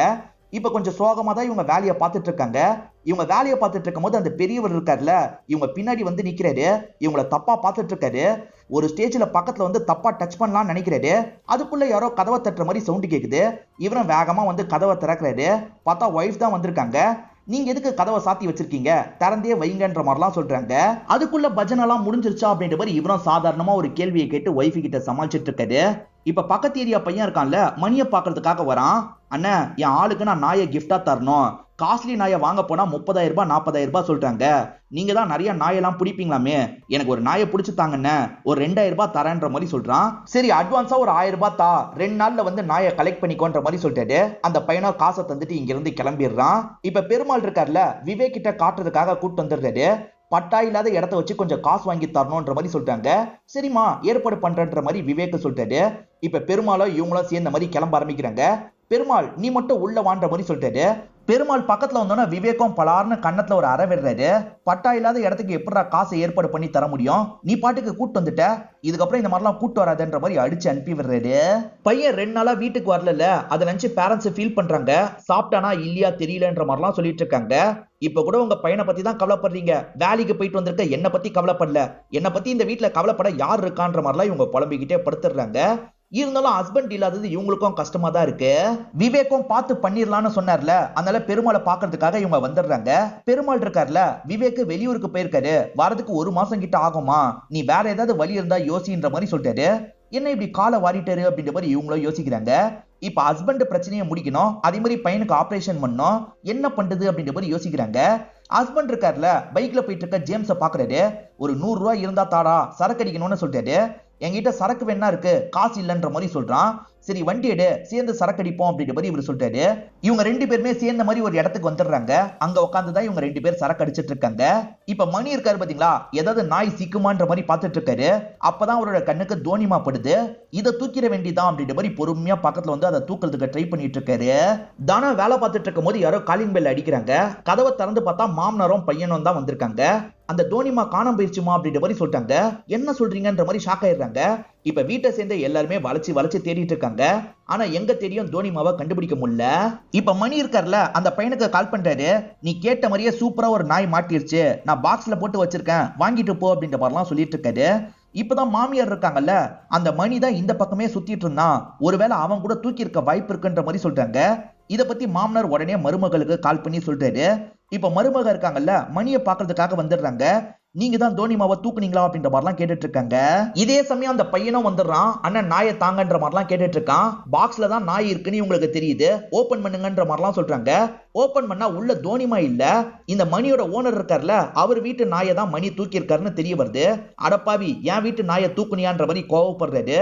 இப்ப கொஞ்சம் சோகமா தான் இவங்க வேலையை பார்த்துட்டு இருக்காங்க. இவங்க வேலையை பார்த்துட்டு இருக்கும் போது அந்த பெரியவர் இருக்காருல்ல இவங்க பின்னாடி வந்து நிக்கிறாரு இவங்கள தப்பா பார்த்துட்டு இருக்காரு ஒரு ஸ்டேஜ்ல பக்கத்துல வந்து தப்பா டச் பண்ணலாம்னு நினைக்கிறாரு அதுக்குள்ள யாரோ கதவை தட்டுற மாதிரி சவுண்டு கேக்குது. இவரும் வேகமா வந்து கதவை திறக்கிறாரு. பார்த்தா ஒய்ஃப் தான் வந்திருக்காங்க. நீங்க எதுக்கு கதவை சாத்தி வச்சிருக்கீங்க? திறந்தே வைங்கன்ற மாதிரிலாம் சொல்றாங்க. அதுக்குள்ள பஜனெல்லாம் முடிஞ்சிருச்சா அப்படின்ற மாதிரி இவரும் சாதாரணமா ஒரு கேள்வியை கேட்டு ஒய்ஃபு கிட்ட சமாளிச்சிட்டு இருக்காரு. இப்ப பக்கத்து ஏரியா பையன் இருக்கான்ல மணியை பாக்குறதுக்காக வரான். அண்ணன் என் ஆளுக்கு நான் நாயை கிஃப்டா தரணும். காஸ்ட்லி நாயை வாங்க போனா முப்பதாயிரம் ரூபாய் நாற்பதாயிரம் ரூபாய் சொல்றாங்க நீங்க தான் நிறைய நாயெல்லாம் பிடிப்பீங்களாமே. எனக்கு ஒரு நாயை பிடிச்சி தாங்கண்ணே. ஒரு ரெண்டாயிரம் ரூபாய் தரேன்ற மாதிரி சொல்றான். சரி அட்வான்ஸா ஒரு ஆயிரம் ரூபாய் தா. ரெண்டு நாள்ல வந்து நாயை கலெக்ட் பண்ணிக்கோன்ற மாதிரி சொல்லிட்டு அந்த பையனோ காசை தந்துட்டு இங்க இருந்து கிளம்பிடுறான். இப்ப பெருமாள் இருக்கார்ல விவேக் கிட்ட காட்டுறதுக்காக கூட்டு வந்துடுறாரு. பட்டா இல்லாத இடத்த வச்சு கொஞ்சம் காசு வாங்கி தரணும்ன்ற மாதிரி சொல்லிட்டாங்க. சரிம்மா ஏற்பாடு பண்றன்ற மாதிரி விவேக் சொல்லிட்டாரு. இப்ப பெருமாளோ இவங்களும் சேர்ந்த மாதிரி கிளம்ப ஆரம்பிக்கிறாங்க. பெருமாள் நீ மட்டும் உள்ள வான்ற மாதிரி சொல்லிட்டாரு. பெருமாள் பக்கத்துல வந்தோன்னா விவேகம் பலார்னு கன்னத்துல ஒரு அற விடுறாரு. பட்டா இல்லாத இடத்துக்கு எப்படா காசை ஏற்பாடு பண்ணி தர முடியும்? நீ பாட்டுக்கு கூட்டு வந்துட்ட. இதுக்கப்புறம் இந்த மாதிரிலாம் கூட்டு வராதுன்ற மாதிரி அடிச்சு அனுப்பி விடுறாரு. பையன் ரெண்டு நாளா வீட்டுக்கு வரல அதை நினைச்சு பேரண்ட்ஸ் ஃபீல் பண்றாங்க. சாப்பிட்டானா இல்லையா தெரியலன்ற மாதிரிலாம் சொல்லிட்டு இருக்காங்க. இப்ப கூட உங்க பையனை பத்தி தான் கவலைப்படுறீங்க. வேலைக்கு போயிட்டு வந்திருக்க என்னை பத்தி கவலைப்படல. என்னை பத்தி இந்த வீட்டுல கவலைப்பட யார் இருக்கான்ற மாதிரிலாம் இவங்க புலம்பிக்கிட்டே படுத்துடுறாங்க. இருந்தாலும் ஹஸ்பண்ட் இல்லாதது இவங்களுக்கும் கஷ்டமா தான் இருக்கு. விவேக்கும் பார்த்து பண்ணிடலாம்னு சொன்னார்ல. அதனால பெருமாளை பாக்குறதுக்காக இவங்க வந்துடுறாங்க. பெருமாள் இருக்கார்ல விவேக் வெளியூருக்கு போயிருக்காரு. வரதுக்கு ஒரு மாசம் கிட்ட ஆகுமா? நீ வேற ஏதாவது வழி இருந்தா யோசின்ற மாதிரி சொல்லிட்டாரு. என்ன இப்படி காலை வாரிட்டாரு அப்படின்ற மாதிரி இவங்களும் யோசிக்கிறாங்க. இப்ப ஹஸ்பண்ட் பிரச்சனையை முடிக்கணும். அதே மாதிரி பையனுக்கு ஆபரேஷன் பண்ணணும். என்ன பண்றது அப்படின்ற மாதிரி யோசிக்கிறாங்க. ஹஸ்பண்ட் இருக்கார்ல பைக்ல போயிட்டு இருக்க ஜேம்ஸை பாக்குறாரு ஒரு நூறு ரூபாய் இருந்தா தாடா சரக்கு அடிக்கணும்னு சொல்லிட்டாரு. என்கிட்ட சரக்கு வேணா இருக்கு காசு இல்லைன்ற மாதிரி சொல்றான். சரி வண்டி எடு சேர்ந்து சரக்கு அடிப்போம் அப்படின்ற மாதிரி இவர் சொல்லிட்டாரு. இவங்க ரெண்டு பேருமே சேர்ந்த மாதிரி ஒரு இடத்துக்கு வந்துடுறாங்க. அங்க உட்காந்து தான் இவங்க ரெண்டு பேர் சரக்கு அடிச்சிட்டு இருக்காங்க. இப்ப மணி இருக்காரு பாத்தீங்களா? ஏதாவது நாய் சிக்குமான்ற மாதிரி பார்த்துட்டு இருக்காரு. அப்பதான் அவரோட கண்ணுக்கு தோனிமா படுது. இதை தூக்கிட வேண்டிதான் அப்படின்ற மாதிரி பொறுமையா பக்கத்துல வந்து அதை தூக்கிறதுக்கு ட்ரை பண்ணிட்டு இருக்காரு. தானா வேலை பார்த்துட்டு இருக்கும் போது யாரோ காலிங் பெல் அடிக்கிறாங்க. கதவை திறந்து பார்த்தா மாமனாரும் பையனும் தான் வந்திருக்காங்க. அந்த தோனிமா காணாம போயிருச்சுமா அப்படின்ற மாதிரி சொல்லிட்டாங்க. என்ன சொல்றீங்கன்ற மாதிரி ஷாக் ஆயிடுறாங்க. இப்ப வீட்டை சேர்ந்த எல்லாருமே வளைச்சு வளைச்சு தேடிட்டு இருக்காங்க. ஆனா எங்க தெரியும் தோனிமாவை கண்டுபிடிக்க முடியல. இப்ப மணி இருக்கார்ல அந்த பையனுக்கு கால் பண்றாரு. நீ கேட்ட மாதிரியே சூப்பரா ஒரு நாய் மாட்டிருச்சு. நான் பாக்ஸ்ல போட்டு வச்சிருக்கேன். வாங்கிட்டு போ அப்படின்ற மாதிரிலாம் சொல்லிட்டு இருக்காரு. இப்பதான் மாமியார் இருக்காங்கல்ல அந்த மணி தான் இந்த பக்கமே சுத்திட்டு இருந்தான். ஒருவேளை அவன் கூட தூக்கி இருக்க வாய்ப்பு இருக்குன்ற மாதிரி சொல்றாங்க. இதை பத்தி மாமனார் உடனே மருமகளுக்கு கால் பண்ணி சொல்றாரு. இப்ப மருமக இருக்காங்கல்ல மணியை பாக்குறதுக்காக வந்துடுறாங்க. நீங்க தான் தோனிமாவை தூக்குனீங்களா அப்படின்ற மாதிரிலாம் கேட்டுட்டு இருக்காங்க இதே சமயம் அந்த பையனும் வந்துடுறான் அண்ணன் நாயை தாங்கன்ற மாதிரிலாம் கேட்டுட்டு இருக்கான் பாக்ஸ்ல தான் நாய் இருக்குன்னு உங்களுக்கு தெரியுது. ஓபன் பண்ணுங்கன்ற மாதிரிலாம் சொல்றாங்க. ஓபன் பண்ணா உள்ள தோனிமா இல்ல. இந்த மணியோட ஓனர் இருக்கார்ல அவர் வீட்டு நாயை தான் மணி தூக்கி இருக்காருன்னு தெரிய வருது. அடப்பாவி என் வீட்டு நாயை தூக்குனியான்ற மாதிரி கோவப்படுறாரு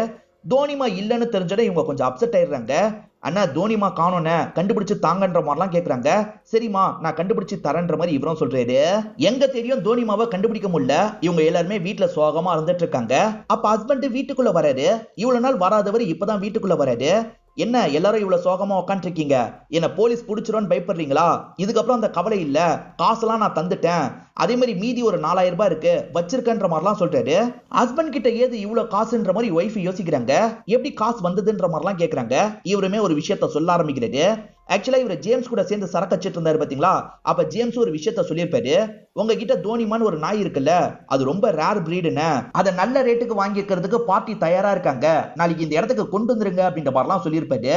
தோனிமா இல்லைன்னு தெரிஞ்சதை இவங்க கொஞ்சம் அப்செட் ஆயிடுறாங்க. அண்ணா தோனிமா காணோன்னு கண்டுபிடிச்சு தாங்கன்ற மாதிரிலாம் கேட்குறாங்க சரிம்மா நான் கண்டுபிடிச்சு தரேன்ற மாதிரி இவரும் சொல்றாரு. எங்க தெரியும் தோனிமாவை கண்டுபிடிக்க முடியல. இவங்க எல்லாருமே வீட்டுல சோகமா இருந்துட்டு இருக்காங்க. அப்ப ஹஸ்பண்ட் வீட்டுக்குள்ள வராரு. இவ்வளவு நாள் வராதவர் இப்பதான் வீட்டுக்குள்ள வராரு. என்ன எல்லாரும் இவ்வளவு சோகமா உட்காந்துருக்கீங்க என்ன போலீஸ் பிடிச்சிரும்னு பயப்படுறீங்களா? இதுக்கப்புறம் அந்த கவலை இல்ல. காசெல்லாம் நான் தந்துட்டேன். அதே மாதிரி மீதி ஒரு நாலாயிரம் ரூபாய் இருக்கு. வச்சிருக்கன்ற மாதிரிலாம் சொல்றாரு. ஹஸ்பண்ட் கிட்ட ஏது இவ்வளவு காசுன்ற மாதிரி ஒய்ஃப் யோசிக்கிறாங்க? எப்படி காசு வந்ததுன்ற மாதிரிலாம் கேக்குறாங்க? இவருமே ஒரு விஷயத்த சொல்ல ஆரம்பிக்கிறாரு. ஆக்சுவலா இவர் ஜேம்ஸ் கூட சேர்ந்து சரக்கு வச்சிட்டு இருந்தாரு பாத்தீங்களா? அப்ப ஜேம்ஸ் ஒரு விஷயத்த சொல்லியிருப்பாரு. உங்ககிட்ட தோனிமான்னு ஒரு நாய் இருக்குல்ல அது ரொம்ப ரேர் பிரீடுன்னு அதை நல்ல ரேட்டுக்கு வாங்கிக்கிறதுக்கு பார்ட்டி தயாரா இருக்காங்க. நாளைக்கு இந்த இடத்துக்கு கொண்டு வந்துருங்க அப்படின்ற மாதிரிலாம் சொல்லியிருப்பாரு.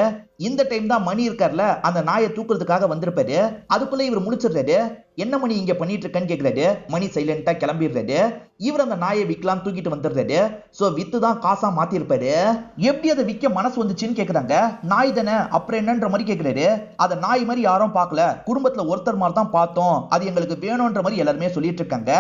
இந்த டைம் தான் மணி இருக்கார்ல அந்த நாயை தூக்குறதுக்காக வந்திருப்பாரு. அதுக்குள்ள இவர் முடிச்சிடுறாரு. என்ன மணி இங்க பண்ணிட்டு இருக்கேன்னு கேக்குறாரு. மணி சைலண்டா கிளம்பிடுறாரு. இவர் அந்த நாயை விற்கலாம் தூக்கிட்டு வந்துடுறாரு. சோ வித்து தான் காசா மாத்திருப்பாரு எப்படி அதை விற்க மனசு வந்துச்சுன்னு கேக்குறாங்க. நாய் தானே அப்புறம் என்னன்ற மாதிரி கேக்குறாரு. அதை நாய் மாதிரி யாரும் பார்க்கல. குடும்பத்துல ஒருத்தர் மாதிரி தான் பார்த்தோம். அது எங்களுக்கு வேணும்ன்ற மாதிரி எல்லாருமே சொல்லிட்டு இருக்காங்க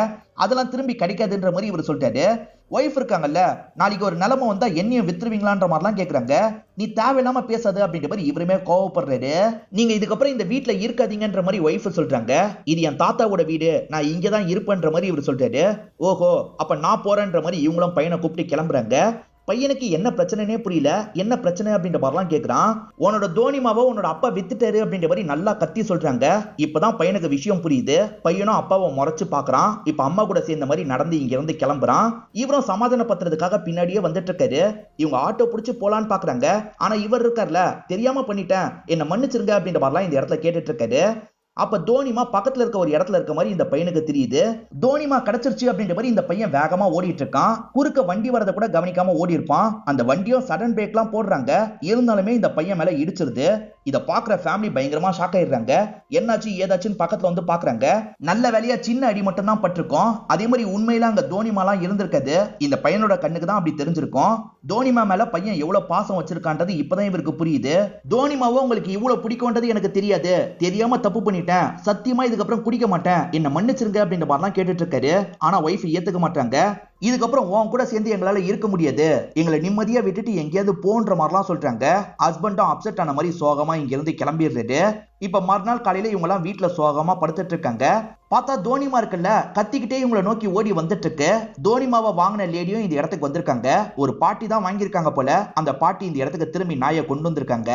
அதெல்லாம் திரும்பி கிடைக்காதுன்ற மாதிரி இவர் சொல்லிட்டாரு. ஒய்ஃப் இருக்காங்கல்ல நாளைக்கு ஒரு நிலைமை வந்தா என்னையும் வித்துருவீங்களான்ற மாதிரிலாம் கேட்குறாங்க நீ தேவையில்லாம பேசாது அப்படின்ற மாதிரி இவருமே கோவப்படுறாரு. நீங்க இதுக்கப்புறம் இந்த வீட்டுல இருக்காதீங்கன்ற மாதிரி ஒய்ஃப் சொல்றாங்க. இது என் தாத்தாவோட வீடு நான் இங்கதான் இருப்பேன்ற மாதிரி இவர் சொல்றாரு. ஓஹோ அப்ப நான் போறேன்ற மாதிரி இவங்களும் பையனை கூப்பிட்டு கிளம்புறாங்க. பையனுக்கு என்ன பிரச்சனைனே புரியல. என்ன பிரச்சனை அப்படின்ற மாதிரிலாம் கேட்குறான் உன்னோட தோனிமாவை உன்னோட அப்பா வித்துட்டாரு அப்படின்ற மாதிரி நல்லா கத்தி சொல்றாங்க. இப்பதான் பையனுக்கு விஷயம் புரியுது. பையனும் அப்பாவை முறைச்சு பாக்குறான். இப்ப அம்மா கூட சேர்ந்த மாதிரி நடந்து இங்க இருந்து கிளம்புறான். இவரும் சமாதானப்படுத்துறதுக்காக பின்னாடியே வந்துட்டு இருக்காரு இவங்க ஆட்டோ பிடிச்சி போலான்னு பாக்குறாங்க. ஆனா இவர் இருக்கார்ல தெரியாம பண்ணிட்டேன். என்ன மன்னிச்சிருங்க அப்படின்ற மாதிரிலாம் இந்த இடத்துல கேட்டுட்டு இருக்காரு அப்ப தோனிமா பக்கத்துல இருக்க ஒரு இடத்துல இருக்க மாதிரி இந்த பையனுக்கு தெரியுது. தோனிமா கிடைச்சிருச்சு அப்படின்ற மாதிரி இந்த பையன் வேகமா ஓடிட்டு இருக்கான். குறுக்க வண்டி வரதை கூட கவனிக்காம ஓடி இருப்பான். அந்த வண்டியும் சடன் பிரேக்லாம் போடுறாங்க. இருந்தாலுமே இந்த பையன் மேல இடிச்சிருது. இத பாக்குற ஃபேமிலி பயங்கரமா ஷாக் ஆயிடுறாங்க. என்னாச்சு ஏதாச்சுன்னு பக்கத்துல வந்து பாக்குறாங்க நல்ல வேலையா சின்ன அடி மட்டும் தான் பட்டிருக்கோம். அதே மாதிரி உண்மையில அங்க தோனிமாலாம் இருந்திருக்காது இந்த பையனோட கண்ணுக்கு தான் அப்படி தெரிஞ்சிருக்கும். தோனிமா மேல பையன் எவ்வளவு பாசம் வச்சிருக்கான்றது இப்பதான் இவருக்கு புரியுது. தோனிமாவும் உங்களுக்கு இவ்வளவு பிடிக்கும்ன்றது எனக்கு தெரியாது. தெரியாம தப்பு பண்ணி பண்ணிட்டேன். சத்தியமா இதுக்கப்புறம் குடிக்க மாட்டேன். என்ன மன்னிச்சிருங்க அப்படின்ற மாதிரிலாம் கேட்டுட்டு இருக்காரு ஆனா ஒய்ஃப் ஏத்துக்க மாட்டாங்க. இதுக்கப்புறம் உன் கூட சேர்ந்து எங்களால இருக்க முடியாது. எங்களை நிம்மதியா விட்டுட்டு எங்கேயாவது போன்ற மாதிரிலாம் சொல்றாங்க. ஹஸ்பண்டும் அப்செட் ஆன மாதிரி சோகமா இங்க இருந்து கிளம்பிடுறாரு. இப்ப மறுநாள் காலையில இவங்க எல்லாம் வீட்டுல சோகமா படுத்துட்டு இருக்காங்க பார்த்தா தோனிமா இருக்குல்ல கத்திக்கிட்டே இவங்களை நோக்கி ஓடி வந்துட்டு இருக்கு தோனிமாவை வாங்கின லேடியும் இந்த இடத்துக்கு வந்திருக்காங்க. ஒரு பாட்டி தான் வாங்கியிருக்காங்க போல. அந்த பாட்டி இந்த இடத்துக்கு திரும்பி நாயை கொண்டு வந்திருக்காங்க.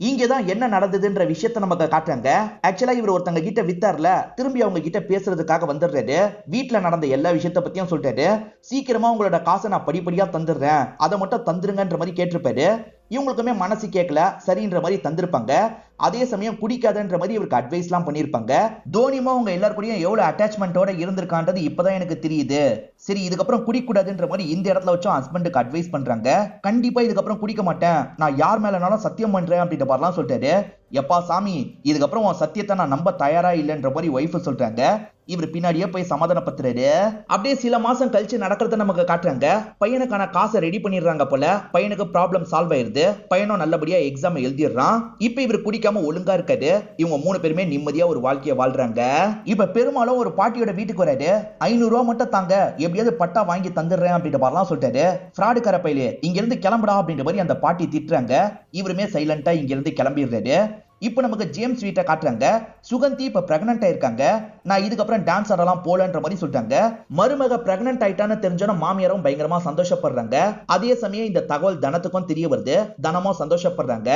இங்கே தான் என்ன நடந்ததுன்ற விஷயத்த நமக்கு காட்டுறாங்க. ஆக்சுவலா இவர் ஒருத்தங்க கிட்ட வித்தார்ல திரும்பி அவங்க கிட்ட பேசுறதுக்காக வந்துடுறாரு. வீட்டுல நடந்த எல்லா விஷயத்த பத்தியும் சொல்லிட்டாரு சீக்கிரமா உங்களோட காசை நான் படிப்படியா தந்துடுறேன். அதை மட்டும் தந்துருங்கன்ற மாதிரி கேட்டிருப்பாரு. இவங்களுக்குமே மனசு கேட்கல சரின்ற மாதிரி தந்திருப்பாங்க. அதே சமயம் குடிக்காதன்ற மாதிரி இவருக்கு அட்வைஸ்லாம் பண்ணியிருப்பாங்க தோனிமா உங்க எல்லார் எவ்வளவு அட்டாச்மெண்ட்டோட இருந்திருக்கான்றது இப்பதான் எனக்கு தெரியுது. சரி இதுக்கப்புறம் குடிக்கூடாதுன்ற மாதிரி இந்த இடத்துல வச்சும் ஹஸ்பண்டுக்கு அட்வைஸ் பண்றாங்க. கண்டிப்பா இதுக்கப்புறம் குடிக்க மாட்டேன். நான் யார் மேலனாலும் சத்தியம் பண்றேன் அப்படின்ற மாதிரிலாம் சொல்லிட்டாரு. எப்பா சாமி இதுக்கப்புறம் உன் சத்தியத்தை நான் நம்ப தயாரா இல்லைன்ற மாதிரி ஒய்ஃப் சொல்றாங்க. இவர் பின்னாடியே போய் சமாதானப்படுத்துறாரு அப்படியே சில மாசம் கழிச்சு நடக்கிறத நமக்கு காட்டுறாங்க. பையனுக்கான காசை ரெடி பண்ணிடுறாங்க போல பையனுக்கு ப்ராப்ளம் சால்வ் ஆயிருது. பையனும் நல்லபடியா எக்ஸாம் எழுதிடுறான். இப்ப இவர் குடிக்காம ஒழுங்கா இருக்காரு. இவங்க மூணு பேருமே நிம்மதியா ஒரு வாழ்க்கையை வாழ்றாங்க. இப்ப பெரும்பாலும் ஒரு பாட்டியோட வீட்டுக்கு வராரு. ஐநூறு ரூபா மட்டும் தாங்க. எப்படியாவது பட்டா வாங்கி தந்துடுறேன் அப்படின்ற மாதிரிலாம் சொல்லிட்டாரு. ஃப்ராடு கரப்பையிலே இங்க இருந்து கிளம்புடா அப்படின்ற மாதிரி அந்த பாட்டி திட்டுறாங்க. இவருமே சைலண்டா இங்க இருந்து கிளம்பிடுறாரு. இப்போ நமக்கு ஜேம்ஸ் வீட்டை காட்டுறாங்க. சுகந்தி இப்ப பிரெக்னென்ட் ஆயிருக்காங்க. நான் இதுக்கப்புறம் டான்ஸ் ஆடலாம் போலன்ற மாதிரி சொல்லிட்டாங்க. மருமக பிரெக்னென்ட் ஆயிட்டான்னு தெரிஞ்சோன்னா மாமியாரும் பயங்கரமா சந்தோஷப்படுறாங்க. அதே சமயம் இந்த தகவல் தனத்துக்கும் தெரிய வருது. தனமும் சந்தோஷப்படுறாங்க.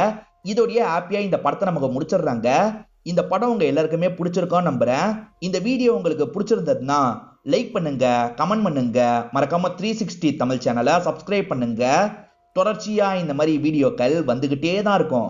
இதோடைய ஹாப்பியா இந்த படத்தை நமக்கு முடிச்சிடுறாங்க. இந்த படம் உங்க எல்லாருக்குமே பிடிச்சிருக்கோம் நம்புறேன். இந்த வீடியோ உங்களுக்கு பிடிச்சிருந்ததுன்னா லைக் பண்ணுங்க கமெண்ட் பண்ணுங்க. மறக்காம த்ரீ சிக்ஸ்டி தமிழ் சேனலை சப்ஸ்கிரைப் பண்ணுங்க. தொடர்ச்சியா இந்த மாதிரி வீடியோக்கள் வந்துகிட்டே தான் இருக்கும்.